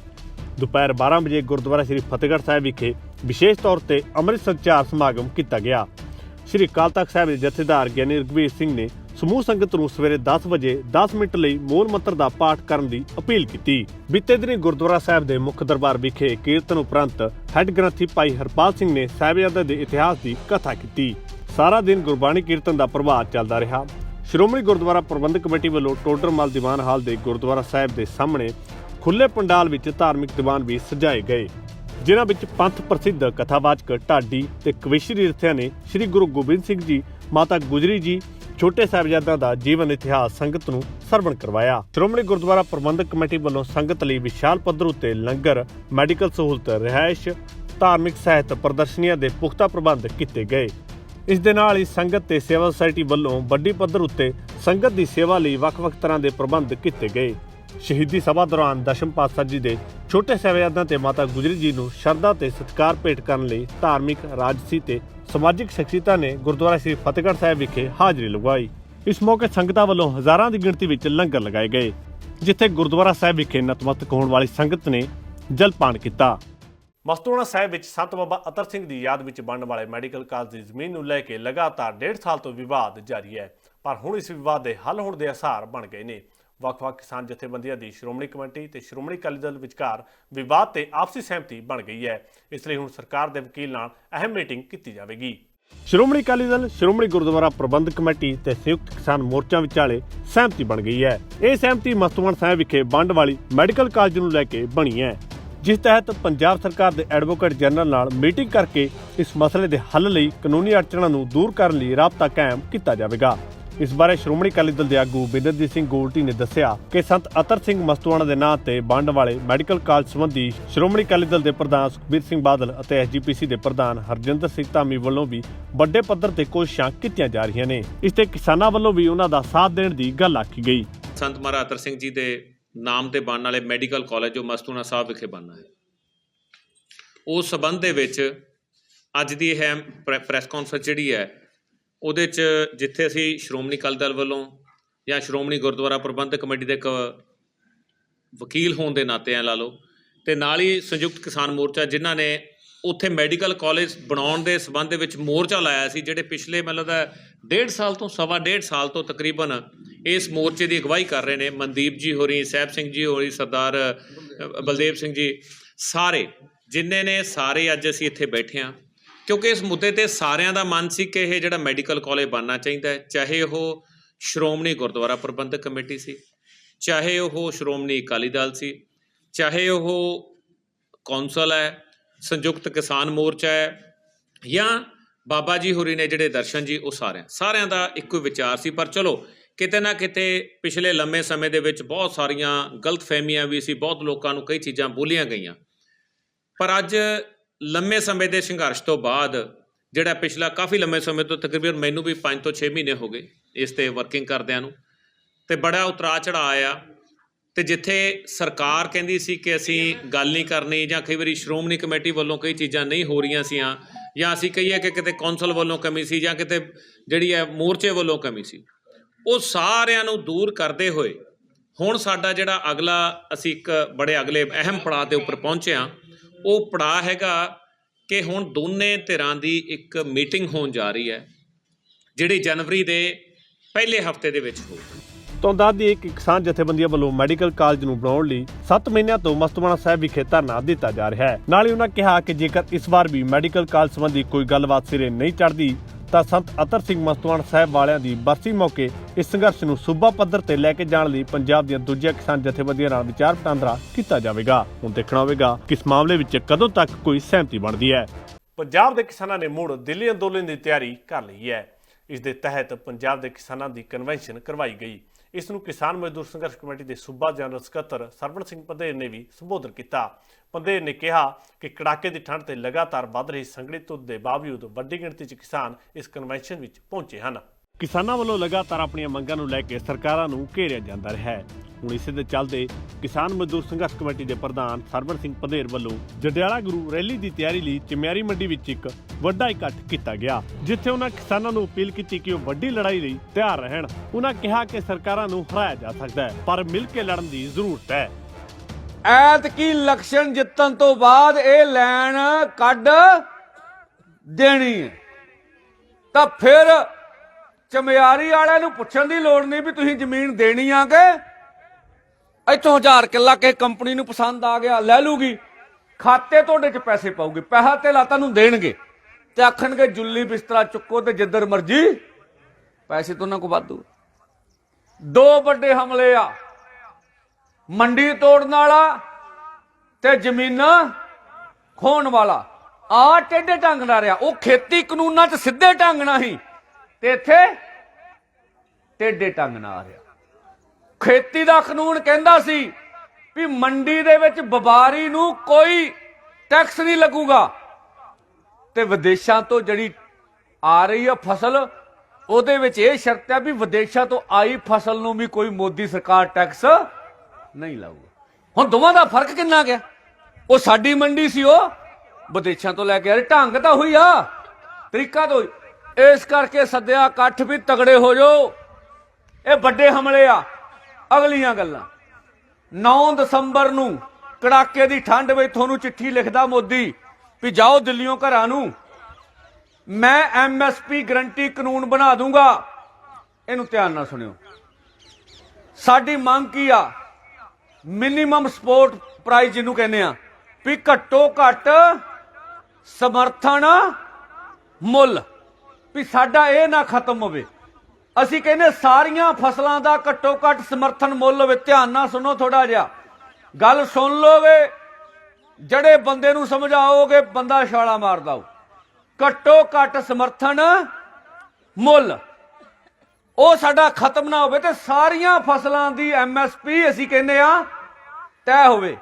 ਦੁਪਹਿਰ 12 ਵਜੇ ਗੁਰਦੁਆਰਾ ਸ੍ਰੀ ਫਤਿਹਗੜ੍ਹ ਸਾਹਿਬ ਵਿਖੇ ਵਿਸ਼ੇਸ਼ ਤੌਰ ਤੇ ਅੰਮ੍ਰਿਤ ਸੰਚਾਰ ਸਮਾਗਮ ਕੀਤਾ ਗਿਆ। ਸ੍ਰੀ ਅਕਾਲ ਤਖਤ ਸਾਹਿਬ ਦੇ ਜਥੇਦਾਰ ਗਿਆਨੀ ਰਘਵੀਰ ਸਿੰਘ ਨੇ ਸਮੂਹ ਸੰਗਤ ਨੂੰ ਸਵੇਰੇ 10 ਵਜੇ 10 ਮਿੰਟ ਲਈ ਮੂਲ ਮੰਤਰ ਦਾ ਪਾਠ ਕਰਨ ਦੀ ਅਪੀਲ ਕੀਤੀ। ਬੀਤੇ ਦਿਨੀ ਗੁਰਦੁਆਰਾ ਸਾਹਿਬ ਦੇ ਮੁੱਖ ਦਰਬਾਰ ਵਿਖੇ ਕੀਰਤਨ ਉਪਰੰਤ ਹੈੱਡ ਗ੍ਰੰਥੀ ਭਾਈ ਹਰਪਾਲ ਸਿੰਘ ਨੇ ਸਾਹਿਬਜ਼ਾਦੇ ਦੇ ਇਤਿਹਾਸ ਦੀ ਕਥਾ ਕੀਤੀ। ਸਾਰਾ ਦਿਨ ਗੁਰਬਾਣੀ ਕੀਰਤਨ ਦਾ ਪ੍ਰਭਾਵ ਚੱਲਦਾ ਰਿਹਾ। ਸ਼੍ਰੋਮਣੀ ਗੁਰਦੁਆਰਾ ਪ੍ਰਬੰਧਕ ਕਮੇਟੀ ਵੱਲੋਂ ਟੋਡਰਮਲ ਦੀਵਾਨ ਹਾਲ ਦੇ ਗੁਰਦੁਆਰਾ ਸਾਹਿਬ ਦੇ ਸਾਹਮਣੇ ਖੁੱਲੇ ਪੰਡਾਲ ਵਿੱਚ ਧਾਰਮਿਕ ਦੀਵਾਨ ਵੀ ਸਜਾਏ ਗਏ। ਜਿਨ੍ਹਾਂ ਵਿੱਚ ਪੰਥ ਪ੍ਰਸਿੱਧ ਕਥਾਵਾਚਕ ਢਾਡੀ ਤੇ ਕਵਿਸ਼ਰੀ ਰਥਿਆ ਨੇ ਸ੍ਰੀ ਗੁਰੂ ਗੋਬਿੰਦ ਸਿੰਘ ਜੀ, ਮਾਤਾ ਗੁਜਰੀ ਜੀ, ਛੋਟੇ ਸਾਹਿਬਜ਼ਾਦਿਆਂ ਦਾ ਜੀਵਨ ਇਤਿਹਾਸ ਸੰਗਤ ਨੂੰ ਸਰਵਣ ਕਰਵਾਇਆ। ਸ਼੍ਰੋਮਣੀ ਗੁਰਦੁਆਰਾ ਪ੍ਰਬੰਧਕ ਕਮੇਟੀ ਵੱਲੋਂ ਸੰਗਤ ਲਈ ਵਿਸ਼ਾਲ ਪੱਧਰ ਉੱਤੇ ਲੰਗਰ, ਮੈਡੀਕਲ ਸਹੂਲਤ, ਰਿਹਾਇਸ਼, ਧਾਰਮਿਕ ਸਾਹਿਤ ਪ੍ਰਦਰਸ਼ਨੀਆਂ ਦੇ ਪੁਖਤਾ ਪ੍ਰਬੰਧ ਕੀਤੇ ਗਏ। ਇਸ ਦੇ ਨਾਲ ਹੀ ਸੰਗਤ ਤੇ ਸੇਵਾ ਸੁਸਾਇਟੀ ਵੱਲੋਂ ਵੱਡੀ ਪੱਧਰ ਉੱਤੇ ਸੰਗਤ ਦੀ ਸੇਵਾ ਲਈ ਵੱਖ-ਵੱਖ ਤਰ੍ਹਾਂ ਦੇ ਪ੍ਰਬੰਧ ਕੀਤੇ ਗਏ। ਸ਼ਹੀਦੀ ਸਭਾ ਦੌਰਾਨ ਦਸ਼ਮ ਪਾਤਸ਼ਾਹ ਜੀ ਦੇ ਛੋਟੇ ਸਾਹਿਬਜ਼ਾਦਿਆਂ ਤੇ ਮਾਤਾ ਗੁਜਰੀ ਜੀ ਨੂੰ ਸ਼ਰਧਾ ਤੇ ਸਤਿਕਾਰ ਭੇਟ ਕਰਨ ਲਈ ਧਾਰਮਿਕ, ਰਾਜਸੀ ਤੇ ਸਮਾਜਿਕ ਸ਼ਖਸੀਅਤਾਂ ਨੇ ਗੁਰਦੁਆਰਾ ਸ੍ਰੀ ਫਤਿਹਗੜ੍ਹ ਸਾਹਿਬ ਵਿਖੇ ਹਾਜ਼ਰੀ ਲਗਵਾਈ। ਇਸ ਮੌਕੇ ਸੰਗਤਾਂ ਵੱਲੋਂ ਹਜ਼ਾਰਾਂ ਦੀ ਗਿਣਤੀ ਵਿੱਚ ਲੰਗਰ ਲਗਾਏ ਗਏ, ਜਿੱਥੇ ਗੁਰਦੁਆਰਾ ਸਾਹਿਬ ਵਿਖੇ ਨਤਮਸਤਕ ਹੋਣ ਵਾਲੀ ਸੰਗਤ ਨੇ ਜਲਪਾਨ ਕੀਤਾ। ਮਸਤੂਣਾ ਸਾਹਿਬ ਵਿੱਚ ਸੰਤ ਬਾਬਾ ਅਤਰ ਸਿੰਘ ਦੀ ਯਾਦ ਵਿੱਚ ਬਣਨ ਵਾਲੇ ਮੈਡੀਕਲ ਕਾਲਜ ਦੀ ਜ਼ਮੀਨ ਨੂੰ ਲੈ ਕੇ ਲਗਾਤਾਰ ਡੇਢ ਸਾਲ ਤੋਂ ਵਿਵਾਦ ਜਾਰੀ ਹੈ, ਪਰ ਹੁਣ ਇਸ ਵਿਵਾਦ ਦੇ ਹੱਲ ਹੋਣ ਦੇ ਆਸਾਰ ਬਣ ਗਏ ਨੇ। ਵੱਖ-ਵੱਖ ਕਿਸਾਨ ਜਥੇਬੰਦੀਆਂ ਦੀ ਸ਼੍ਰੋਮਣੀ ਕਮੇਟੀ ਤੇ ਸ਼੍ਰੋਮਣੀ ਅਕਾਲੀ ਦਲ ਵਿਚਕਾਰ ਵਿਵਾਦ ਤੇ ਆਪਸੀ ਸਹਿਮਤੀ ਬਣ ਗਈ ਹੈ। ਇਸ ਲਈ ਹੁਣ ਸਰਕਾਰ ਦੇ ਵਕੀਲ ਨਾਲ ਅਹਿਮ ਮੀਟਿੰਗ ਕੀਤੀ ਜਾਵੇਗੀ। ਸ਼੍ਰੋਮਣੀ ਅਕਾਲੀ ਦਲ, ਸ਼੍ਰੋਮਣੀ ਗੁਰਦੁਆਰਾ ਪ੍ਰਬੰਧਕ ਕਮੇਟੀ ਤੇ ਸੰਯੁਕਤ ਕਿਸਾਨ ਮੋਰਚਾ ਵਿਚਾਲੇ ਸਹਿਮਤੀ ਬਣ ਗਈ ਹੈ। ਇਹ ਸਹਿਮਤੀ ਮਸਤੂਆਣ ਸਾਹਿਬ ਵਿਖੇ ਵੰਡ ਵਾਲੀ ਮੈਡੀਕਲ ਕਾਲਜ ਨੂੰ ਲੈ ਕੇ ਬਣੀ ਹੈ। ਜਿਸ ਤਹਿਤ ਪੰਜਾਬ ਸਰਕਾਰ ਦੇ ਐਡਵੋਕੇਟ ਜਨਰਲ ਨਾਲ ਮੀਟਿੰਗ ਕਰਕੇ ਇਸ ਮਸਲੇ ਦੇ ਹੱਲ ਲਈ ਕਾਨੂੰਨੀ ਅੜਚਣਾਂ ਨੂੰ ਦੂਰ ਕਰਨ ਲਈ ਰਾਬਤਾ ਕਾਇਮ ਕੀਤਾ ਜਾਵੇਗਾ। ਇਸ ਬਾਰੇ ਸ਼੍ਰੋਮਣੀ ਅਕਾਲੀ ਦਲ ਦੇ ਆਗੂ ਬਿੰਦਰਜੀਤ ਸਿੰਘ ਗੋਲਟੀ ਨੇ ਦੱਸਿਆ ਕਿ ਸੰਤ ਅਤਰ ਸਿੰਘ ਮਸਤੂਆਣਾ ਦੇ ਨਾਂ ਤੇ ਵੰਡ ਵਾਲੇ ਮੈਡੀਕਲ ਕਾਲਜ ਸੰਬੰਧੀ ਸ਼੍ਰੋਮਣੀ ਅਕਾਲੀ ਦਲ ਦੇ ਪ੍ਰਧਾਨ ਸੁਖਬੀਰ ਸਿੰਘ ਬਾਦਲ ਅਤੇ ਐਸਜੀਪੀਸੀ ਦੇ ਪ੍ਰਧਾਨ ਹਰਜਿੰਦਰ ਸਿੰਘ ਧਾਮੀ ਵੱਲੋਂ ਵੀ ਵੱਡੇ ਪੱਧਰ ਤੇ ਕੋਸ਼ਿਸ਼ਾਂ ਕੀਤੀਆਂ ਜਾ ਰਹੀਆਂ ਨੇ। ਇਸ ਤੇ ਕਿਸਾਨਾਂ ਵੱਲੋਂ ਵੀ ਉਹਨਾਂ ਦਾ ਸਾਥ ਦੇਣ ਦੀ ਗੱਲ ਆਖੀ ਗਈ। ਸੰਤ ਮਹਾਰਾਜ ਅਤਰ ਸਿੰਘ ਜੀ ਦੇ ਨਾਮ ਤੇ ਬਣਨ ਵਾਲੇ ਮੈਡੀਕਲ ਕਾਲਜ ਜੋ ਮਸਤੂਨਾ ਸਾਹਿਬ ਵਿਖੇ ਬਣਨਾ ਹੈ। ਉਸ ਸਬੰਧ ਦੇ ਵਿੱਚ ਅੱਜ ਦੀ ਇਹ ਪ੍ਰੈਸ ਕਾਨਫਰੰਸ ਜਿਹੜੀ ਹੈ ਉਹਦੇ 'ਚ ਜਿੱਥੇ ਅਸੀਂ ਸ਼੍ਰੋਮਣੀ ਅਕਾਲੀ ਦਲ ਵੱਲੋਂ ਜਾਂ ਸ਼੍ਰੋਮਣੀ ਗੁਰਦੁਆਰਾ ਪ੍ਰਬੰਧਕ ਕਮੇਟੀ ਦੇ ਇੱਕ ਵਕੀਲ ਹੋਣ ਦੇ ਨਾਤੇ ਆ ਲਾ ਲਓ, ਤੇ ਨਾਲ ਹੀ ਸੰਯੁਕਤ ਕਿਸਾਨ ਮੋਰਚਾ ਜਿਨ੍ਹਾਂ ਨੇ ਉੱਥੇ ਮੈਡੀਕਲ ਕਾਲਜ ਬਣਾਉਣ ਦੇ ਸਬੰਧ ਦੇ ਵਿੱਚ ਮੋਰਚਾ ਲਾਇਆ ਸੀ, ਜਿਹੜੇ ਪਿਛਲੇ ਮਤਲਬ ਦਾ ਡੇਢ ਸਾਲ ਤੋਂ, ਸਵਾ ਡੇਢ ਸਾਲ ਤੋਂ ਤਕਰੀਬਨ ਇਸ ਮੋਰਚੇ ਦੀ ਅਗਵਾਈ ਕਰ ਰਹੇ ਨੇ। ਮਨਦੀਪ ਜੀ ਹੋਰੀ, ਸਹਿਬ ਸਿੰਘ ਜੀ ਹੋਰੀ, ਸਰਦਾਰ ਬਲਦੇਵ ਸਿੰਘ ਜੀ, ਸਾਰੇ ਜਿੰਨੇ ਨੇ ਸਾਰੇ ਅੱਜ ਅਸੀਂ ਇੱਥੇ ਬੈਠੇ ਹਾਂ। ਕਿਉਂਕਿ ਇਸ ਮੁੱਦੇ ਤੇ ਸਾਰਿਆਂ ਦਾ ਮਨ ਸੀ ਕਿ ਇਹ ਜਿਹੜਾ ਮੈਡੀਕਲ ਕਾਲਜ ਬਣਨਾ ਚਾਹੀਦਾ ਹੈ। ਚਾਹੇ ਉਹ ਸ਼੍ਰੋਮਣੀ ਗੁਰਦੁਆਰਾ ਪ੍ਰਬੰਧਕ ਕਮੇਟੀ ਸੀ, ਚਾਹੇ ਉਹ ਸ਼੍ਰੋਮਣੀ ਅਕਾਲੀ ਦਲ ਸੀ, ਚਾਹੇ ਉਹ ਕੌਂਸਲ ਹੈ, ਸੰਯੁਕਤ ਕਿਸਾਨ ਮੋਰਚਾ ਹੈ, ਜਾਂ ਬਾਬਾ ਜੀ ਹੋਰੀ ਨੇ ਜਿਹੜੇ ਦਰਸ਼ਨ ਜੀ, ਉਹ ਸਾਰਿਆਂ ਸਾਰਿਆਂ ਦਾ ਇੱਕੋ ਵਿਚਾਰ ਸੀ। ਪਰ ਚਲੋ, ਕਿਤੇ ਨਾ ਕਿਤੇ ਪਿਛਲੇ ਲੰਮੇ ਸਮੇਂ ਦੇ ਵਿੱਚ ਬਹੁਤ ਸਾਰੀਆਂ ਗਲਤਫਹਿਮੀਆਂ ਵੀ ਸੀ, ਬਹੁਤ ਲੋਕਾਂ ਨੂੰ ਕਈ ਚੀਜ਼ਾਂ ਬੋਲੀਆਂ ਗਈਆਂ। ਪਰ ਅੱਜ ਲੰਮੇ ਸਮੇਂ ਦੇ ਸੰਘਰਸ਼ ਤੋਂ ਬਾਅਦ, ਜਿਹੜਾ ਪਿਛਲਾ ਕਾਫੀ ਲੰਮੇ ਸਮੇਂ ਤੋਂ ਤਕਰੀਬਨ ਮੈਨੂੰ ਵੀ 5 ਤੋਂ 6 ਮਹੀਨੇ ਹੋ ਗਏ ਇਸ ਤੇ ਵਰਕਿੰਗ ਕਰਦਿਆਂ ਨੂੰ। ਤੇ ਬੜਾ ਉਤਰਾ ਚੜਾ ਆਇਆ। ਤੇ ਜਿੱਥੇ ਸਰਕਾਰ ਕਹਿੰਦੀ ਸੀ ਕਿ ਅਸੀਂ ਗੱਲ ਨਹੀਂ ਕਰਨੀ ਜਾਂ ਕਈ ਵਾਰੀ ਸ਼੍ਰੋਮਣੀ ਕਮੇਟੀ ਵੱਲੋਂ ਕਈ ਚੀਜ਼ਾਂ ਨਹੀਂ ਹੋ ਰਹੀਆਂ ਸੀਆਂ ਜਾਂ ਅਸੀਂ ਕਹੀਏ ਕਿ ਕਿਤੇ ਕੌਂਸਲ ਵੱਲੋਂ ਕਮੀ ਸੀ ਜਾਂ ਕਿਤੇ ਜਿਹੜੀ ਹੈ ਮੋਰਚੇ ਵੱਲੋਂ ਕਮੀ ਸੀ, ਉਹ ਸਾਰਿਆਂ ਨੂੰ ਦੂਰ ਕਰਦੇ ਹੋਏ ਹੁਣ ਸਾਡਾ ਜਿਹੜਾ ਅਗਲਾ ਅਸੀਂ ਇੱਕ ਬੜੇ ਅਗਲੇ ਅਹਿਮ ਪੜਾਅ ਦੇ ਉੱਪਰ ਪਹੁੰਚੇ ਹਾਂ। ਉਹ ਪੜਾਅ ਹੈਗਾ ਕਿ ਹੁਣ ਦੋਨੇ ਧਿਰਾਂ ਦੀ ਇੱਕ ਮੀਟਿੰਗ ਹੋਣ ਜਾ ਰਹੀ ਹੈ, ਜਿਹੜੀ ਜਨਵਰੀ ਦੇ ਪਹਿਲੇ ਹਫ਼ਤੇ ਦੇ ਵਿੱਚ ਹੋਊਗੀ ਤੋਂ ਦੱਸ ਦਈਏ ਕਿ ਕਿਸਾਨ ਜਥੇਬੰਦੀਆਂ ਵੱਲੋਂ ਮੈਡੀਕਲ ਕਾਲਜ ਨੂੰ ਬਣਾਉਣ ਲਈ 7 ਮਹੀਨਿਆਂ ਤੋਂ ਮਸਤੂਆਣਾ ਸਾਹਿਬ ਵਿਖੇ ਧਰਨਾ ਦਿੱਤਾ ਜਾ ਰਿਹਾ ਹੈ। ਨਾਲ ਹੀ ਉਹਨਾਂ ਕਿਹਾ ਕਿ ਜੇਕਰ ਇਸ ਵਾਰ ਵੀ ਮੈਡੀਕਲ ਕਾਲਜ ਸੰਬੰਧੀ ਕੋਈ ਗੱਲਬਾਤ ਸਿਰੇ ਨਹੀਂ ਚੜ੍ਹਦੀ ਤਾਂ ਸੰਤ ਅਤਰ ਸਿੰਘ ਮਸਤੂਆਣਾ ਸਾਹਿਬ ਵਾਲਿਆਂ ਦੀ ਬਰਸੀ ਮੌਕੇ ਇਸ ਸੰਘਰਸ਼ ਨੂੰ ਸੂਬਾ ਪੱਧਰ ਤੇ ਲੈ ਕੇ ਜਾਣ ਲਈ ਪੰਜਾਬ ਦੀਆਂ ਦੂਜੀਆਂ ਕਿਸਾਨ ਜਥੇਬੰਦੀਆਂ ਨਾਲ ਵਿਚਾਰ ਵਟਾਂਦਰਾ ਕੀਤਾ ਜਾਵੇਗਾ। ਹੁਣ ਦੇਖਣਾ ਹੋਵੇਗਾ ਕਿ ਇਸ ਮਾਮਲੇ ਵਿੱਚ ਕਦੋਂ ਤੱਕ ਕੋਈ ਸਹਿਮਤੀ ਬਣਦੀ ਹੈ। ਪੰਜਾਬ ਦੇ ਕਿਸਾਨਾਂ ਨੇ ਮੁੜ ਦਿੱਲੀ ਅੰਦੋਲਨ ਦੀ ਤਿਆਰੀ ਕਰ ਲਈ ਹੈ। ਇਸ ਦੇ ਤਹਿਤ ਪੰਜਾਬ ਦੇ ਕਿਸਾਨਾਂ ਦੀ ਕਨਵੈਨਸ਼ਨ ਕਰਵਾਈ ਗਈ। ਇਸ ਨੂੰ ਕਿਸਾਨ ਮਜ਼ਦੂਰ ਸੰਘਰਸ਼ ਕਮੇਟੀ ਦੇ ਸੂਬਾ ਜਨਰਲ ਸਕੱਤਰ ਸਰਵਣ ਸਿੰਘ ਪੰਧੇਰ ਨੇ ਵੀ ਸੰਬੋਧਨ ਕੀਤਾ। ਪੰਧੇਰ ਨੇ ਕਿਹਾ ਕਿ ਕੜਾਕੇ ਦੀ ਠੰਡ ਤੇ ਲਗਾਤਾਰ ਵੱਧ ਰਹੀ ਸੰਘਣੀ ਧੁੰਦ ਦੇ ਬਾਵਜੂਦ ਵੱਡੀ ਗਿਣਤੀ 'ਚ ਕਿਸਾਨ ਇਸ ਕਨਵੈਨਸ਼ਨ ਵਿੱਚ ਪਹੁੰਚੇ ਹਨ। ਕਿਸਾਨਾਂ ਵੱਲੋਂ ਲਗਾਤਾਰ ਆਪਣੀਆਂ ਮੰਗਾਂ ਨੂੰ ਲੈ ਕੇ ਸਰਕਾਰਾਂ ਨੂੰ ਘੇਰਿਆ ਜਾਂਦਾ ਰਿਹਾ ਹੈ। ਹੁਣ ਇਸੇ ਦੇ ਚੱਲਦੇ ਕਿਸਾਨ ਮਜ਼ਦੂਰ ਸੰਘਰਸ਼ ਕਮੇਟੀ ਦੇ ਪ੍ਰਧਾਨ ਸਰਵਣ ਸਿੰਘ ਪੰਧੇਰ ਵੱਲੋਂ ਜੰਡਿਆਲਾ ਗੁਰੂ ਰੈਲੀ ਦੀ ਤਿਆਰੀ ਲਈ ਚਮਿਆਰੀ ਮੰਡੀ ਵਿੱਚ ਇੱਕ ਵੱਡਾ ਇਕੱਠ ਕੀਤਾ ਗਿਆ, ਜਿੱਥੇ ਉਹਨਾਂ ਕਿਸਾਨਾਂ ਨੂੰ ਅਪੀਲ ਕੀਤੀ ਕਿ ਉਹ ਵੱਡੀ ਲੜਾਈ ਲਈ ਤਿਆਰ ਰਹਿਣ। ਉਹਨਾਂ ਕਿਹਾ ਕਿ ਸਰਕਾਰਾਂ ਨੂੰ ਹਰਾਇਆ ਜਾ ਸਕਦਾ ਹੈ, ਪਰ ਮਿਲ ਕੇ ਲੜਨ ਦੀ ਜ਼ਰੂਰਤ ਹੈ। ਐਤਕੀ ਇਲੈਕਸ਼ਨ ਜਿੱਤਣ ਤੋਂ ਬਾਅਦ ਇਹ ਲੈਣ ਕੱਢ ਦੇਣੀ ਹੈ। ਤਾਂ ਫਿਰ ਚਮਿਆਰੀ ਵਾਲਿਆਂ ਨੂੰ ਪੁੱਛਣ ਦੀ ਲੋੜ ਨਹੀਂ ਵੀ ਤੁਸੀਂ ਜ਼ਮੀਨ ਦੇਣੀ ਆ ਕਿ? ਇੱਥੋਂ ਹਜ਼ਾਰ ਕਿੱਲਾ ਕਿਸੇ ਕੰਪਨੀ ਨੂੰ ਪਸੰਦ ਆ ਗਿਆ, ਲੈ ਲੂਗੀ। ਖਾਤੇ ਤੁਹਾਡੇ 'ਚ ਪੈਸੇ ਪਾਉਗੇ ਪੈਸਾ ਤੇ ਲਾਤਾ ਨੂੰ ਦੇਣਗੇ। ਤੇ ਆਖਣਗੇ, ਜੁੱਲੀ ਬਿਸਤਰਾ ਚੁੱਕੋ ਤੇ ਜਿੱਧਰ ਮਰਜ਼ੀ ਪੈਸੇ ਤੋਂ ਉਹਨਾਂ ਕੋ ਵਾਧੂ। ਦੋ ਵੱਡੇ ਹਮਲੇ ਆ। ਮੰਡੀ ਤੋੜਨ ਵਾਲਾ ਤੇ ਜ਼ਮੀਨਾਂ ਖੋਣ ਵਾਲਾ। ਆ ਟੇਢੇ ਢੰਗ ਨਾਲ ਰਿਹਾ। ਉਹ ਖੇਤੀ ਕਾਨੂੰਨਾਂ 'ਚ ਸਿੱਧੇ ਢੰਗ ਨਾਲ ਹੀ ਤੇ ਇੱਥੇ ਟੇਢੇ ਢੰਗ ਨਾਲ ਰਿਹਾ। ਖੇਤੀ ਦਾ ਕਾਨੂੰਨ ਕਹਿੰਦਾ ਸੀ ਵੀ ਮੰਡੀ ਦੇ ਵਿੱਚ ਵਪਾਰੀ ਨੂੰ ਕੋਈ ਟੈਕਸ ਨਹੀਂ ਲੱਗੂਗਾ। ਤੇ ਵਿਦੇਸ਼ਾਂ ਤੋਂ ਜਿਹੜੀ ਆ ਰਹੀ ਆ ਫਸਲ, ਉਹਦੇ ਵਿੱਚ ਇਹ ਸ਼ਰਤ ਹੈ ਵੀ ਵਿਦੇਸ਼ਾਂ ਤੋਂ ਆਈ ਫਸਲ ਨੂੰ ਵੀ ਕੋਈ ਮੋਦੀ ਸਰਕਾਰ ਟੈਕਸ ਨਹੀਂ ਲਾਊਗਾ। ਹੁਣ ਦੋਵਾਂ ਦਾ ਫ਼ਰਕ ਕਿੰਨਾ ਗਿਆ? ਉਹ ਸਾਡੀ ਮੰਡੀ ਸੀ ਉਹ, ਵਿਦੇਸ਼ਾਂ ਤੋਂ ਲੈ ਕੇ ਆ ਢੰਗ ਤਾਂ ਹੋਈ ਆ, ਤਰੀਕਾ ਤਾਂ ਹੋਈ ਇਸ ਕਰਕੇ ਸੱਦਿਆ, ਇਕੱਠ ਵੀ ਤਗੜੇ ਹੋ ਜਾਓ। ਇਹ ਵੱਡੇ ਹਮਲੇ ਆ, ਅਗਲੀਆਂ ਗੱਲਾਂ। 9 ਦਸੰਬਰ ਨੂੰ ਕੜਾਕੇ ਦੀ ਠੰਡ ਵਿੱਚ ਤੁਹਾਨੂੰ ਚਿੱਠੀ ਲਿਖਦਾ ਮੋਦੀ ਵੀ ਜਾਓ ਦਿੱਲੀੋਂ ਘਰਾਂ ਨੂੰ। ਮੈਂ ਐਮਐਸਪੀ ਗਰੰਟੀ ਕਾਨੂੰਨ ਬਣਾ ਦੂੰਗਾ। ਇਹਨੂੰ ਧਿਆਨ ਨਾਲ ਸੁਣਿਓ। ਸਾਡੀ ਮੰਗ ਕੀ ਆ? ਮਿਨੀਮਮ ਸਪੋਰਟ ਪ੍ਰਾਈਸ ਜਿਹਨੂੰ ਕਹਿੰਦੇ ਆ। ਵੀ ਘੱਟੋ ਘੱਟ ਸਮਰਥਨ ਮੁੱਲ। ਵੀ ਸਾਡਾ ਇਹ ਨਾ ਖਤਮ ਹੋਵੇ। ਅਸੀਂ ਕਹਿੰਦੇ ਸਾਰੀਆਂ ਫਸਲਾਂ ਦਾ ਘੱਟੋ ਘੱਟ ਸਮਰਥਨ ਮੁੱਲ ਹੋਵੇ ਧਿਆਨ ਨਾਲ ਸੁਣੋ ਥੋੜਾ ਜਿਹਾ। ਗੱਲ ਸੁਣ ਲੋਗੇ ਜਿਹੜੇ ਬੰਦੇ ਨੂੰ ਸਮਝਾਓਗੇ, ਬੰਦਾ ਛਾਲਾ ਮਾਰਦਾ ਹੋ ਘੱਟੋ ਘੱਟ ਸਮਰਥਨ ਮੁੱਲ। ਉਹ ਸਾਡਾ ਖਤਮ ਨਾ ਹੋਵੇ ਤੇ ਸਾਰੀਆਂ ਫਸਲਾਂ ਦੀ ਐਮਐਸਪੀ ਅਸੀਂ ਕਹਿੰਦੇ ਆ, ਤੈਅ ਹੋਵੇ।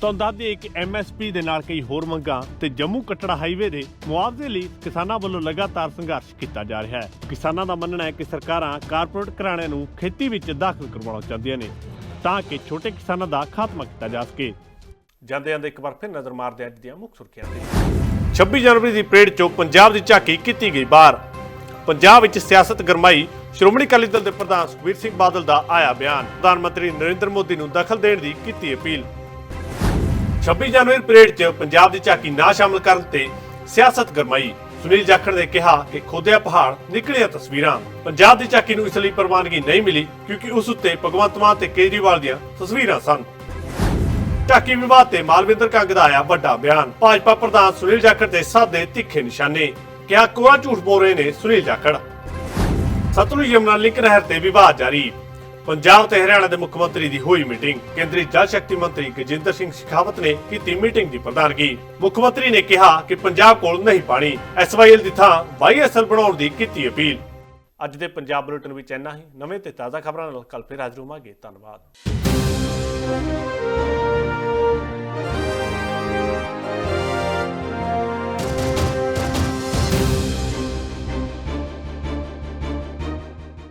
ਤੁਹਾਨੂੰ ਦੱਸ ਦਈਏ ਕਿ ਐਮਐਸਪੀ ਦੇ ਨਾਲ ਕਈ ਹੋਰ ਮੰਗਾਂ ਤੇ ਜੰਮੂ ਕਟੜਾ ਹਾਈਵੇ ਦੇ ਮੁਆਵਜ਼ੇ ਲਈ ਕਿਸਾਨਾਂ ਵੱਲੋਂ ਲਗਾਤਾਰ ਸੰਘਰਸ਼ ਕੀਤਾ ਜਾ ਰਿਹਾ ਹੈ। ਕਿਸਾਨਾਂ ਦਾ ਮੰਨਣਾ ਹੈ ਕਿ ਸਰਕਾਰਾਂ ਕਾਰਪੋਰੇਟ ਘਰਾਣਿਆਂ ਨੂੰ ਖੇਤੀ ਵਿੱਚ ਦਾਖਲ ਕਰਵਾਉਣਾ ਚਾਹੁੰਦੀਆਂ ਨੇ, ਤਾਂ ਕਿ ਛੋਟੇ ਕਿਸਾਨਾਂ ਦਾ ਖਾਤਮਾ ਕੀਤਾ ਜਾ ਸਕੇ। ਜਾਂਦੇ ਜਾਂਦੇ ਇੱਕ ਵਾਰ ਫਿਰ ਨਜ਼ਰ ਮਾਰਦੇ ਅੱਜ ਦੀਆਂ ਮੁੱਖ ਸੁਰਖੀਆਂ ਤੇ। 26 ਜਨਵਰੀ ਦੀ ਪਰੇਡ 'ਚੋਂ ਪੰਜਾਬ ਦੀ ਝਾਕੀ ਕੀਤੀ ਗਈ ਬਾਹਰ। ਪੰਜਾਬ ਵਿੱਚ ਸਿਆਸਤ ਗਰਮਾਈ, ਸ਼੍ਰੋਮਣੀ ਅਕਾਲੀ ਦਲ ਦੇ ਪ੍ਰਧਾਨ ਸੁਖਬੀਰ ਸਿੰਘ ਬਾਦਲ ਦਾ ਆਇਆ ਬਿਆਨ। ਪ੍ਰਧਾਨ ਮੰਤਰੀ ਨਰਿੰਦਰ ਮੋਦੀ ਨੂੰ ਦਖਲ ਦੇਣ ਦੀ ਕੀਤੀ ਅਪੀਲ। 26 ਜਨਵਰੀ ਪਰੇਡ 'ਚ ਪੰਜਾਬ ਦੀ ਝਾਕੀ ਨਾ ਸ਼ਾਮਲ ਕਰਨ ਤੇ ਸਿਆਸਤ ਗਰਮਾਈ। ਸੁਨੀਲ ਜਾਖੜ ਨੇ ਕਿਹਾ ਕਿ ਖੋਦਿਆ ਪਹਾੜ, ਨਿਕਲਿਆ ਤਸਵੀਰਾਂ। ਪੰਜਾਬ ਦੀ ਝਾਕੀ ਨੂੰ ਇਸ ਲਈ ਪ੍ਰਵਾਨਗੀ ਨਹੀਂ ਮਿਲੀ ਕਿਉਂਕਿ ਉਸ ਉੱਤੇ ਭਗਵੰਤ ਮਾਨ ਤੇ ਕੇਜਰੀਵਾਲ ਦੀਆਂ ਤਸਵੀਰਾਂ ਸਨ। ਝਾਕੀ ਵਿਵਾਦ ਤੇ ਮਾਲਵਿੰਦਰ ਕੰਗ ਦਾ ਆਇਆ ਵੱਡਾ ਬਿਆਨ। ਭਾਜਪਾ ਪ੍ਰਧਾਨ ਸੁਨੀਲ ਜਾਖੜ ਦੇ ਸਾਦੇ ਤਿੱਖੇ ਨਿਸ਼ਾਨੇ। ਕਿਹਾ ਕੋਰਾ ਝੂਠ ਬੋਲ ਰਹੇ ਨੇ ਸੁਨੀਲ ਜਾਖੜ। ਸਤਲੁਜ ਯਮੁਨਾ ਲਿੰਕ ਨਹਿਰ ਤੇ ਵਿਵਾਦ ਜਾਰੀ। ਪੰਜਾਬ ਤੇ ਹਰਿਆਣਾ ਦੇ ਮੁੱਖ ਮੰਤਰੀ ਦੀ ਹੋਈ ਮੀਟਿੰਗ। ਕੇਂਦਰੀ ਜਲ ਸ਼ਕਤੀ ਮੰਤਰੀ ਗਜਿੰਦਰ ਸਿੰਘ ਸ਼ੇਖਾਵਤ ਨੇ ਕੀਤੀ ਮੀਟਿੰਗ ਦੀ ਪ੍ਰਧਾਨਗੀ। ਮੁੱਖ ਮੰਤਰੀ ਨੇ ਕਿਹਾ ਕਿ ਪੰਜਾਬ ਕੋਲ ਨਹੀਂ ਪਾਣੀ। ਐਸਵਾਈਐਲ ਦੀ ਥਾਂ ਵਾਈਐਸਐਲ ਬਣਾਉਣ ਦੀ ਕੀਤੀ ਅਪੀਲ। ਅੱਜ ਦੇ ਪੰਜਾਬ ਬੁਲੇਟਿਨ ਵਿੱਚ ਇੰਨਾ ਹੀ। ਨਵੇਂ ਤੇ ਤਾਜ਼ਾ ਖਬਰਾਂ ਨਾਲ ਕੱਲ ਫਿਰ ਹਾਜ਼ਰ ਹੋਵਾਂਗੇ। ਧੰਨਵਾਦ।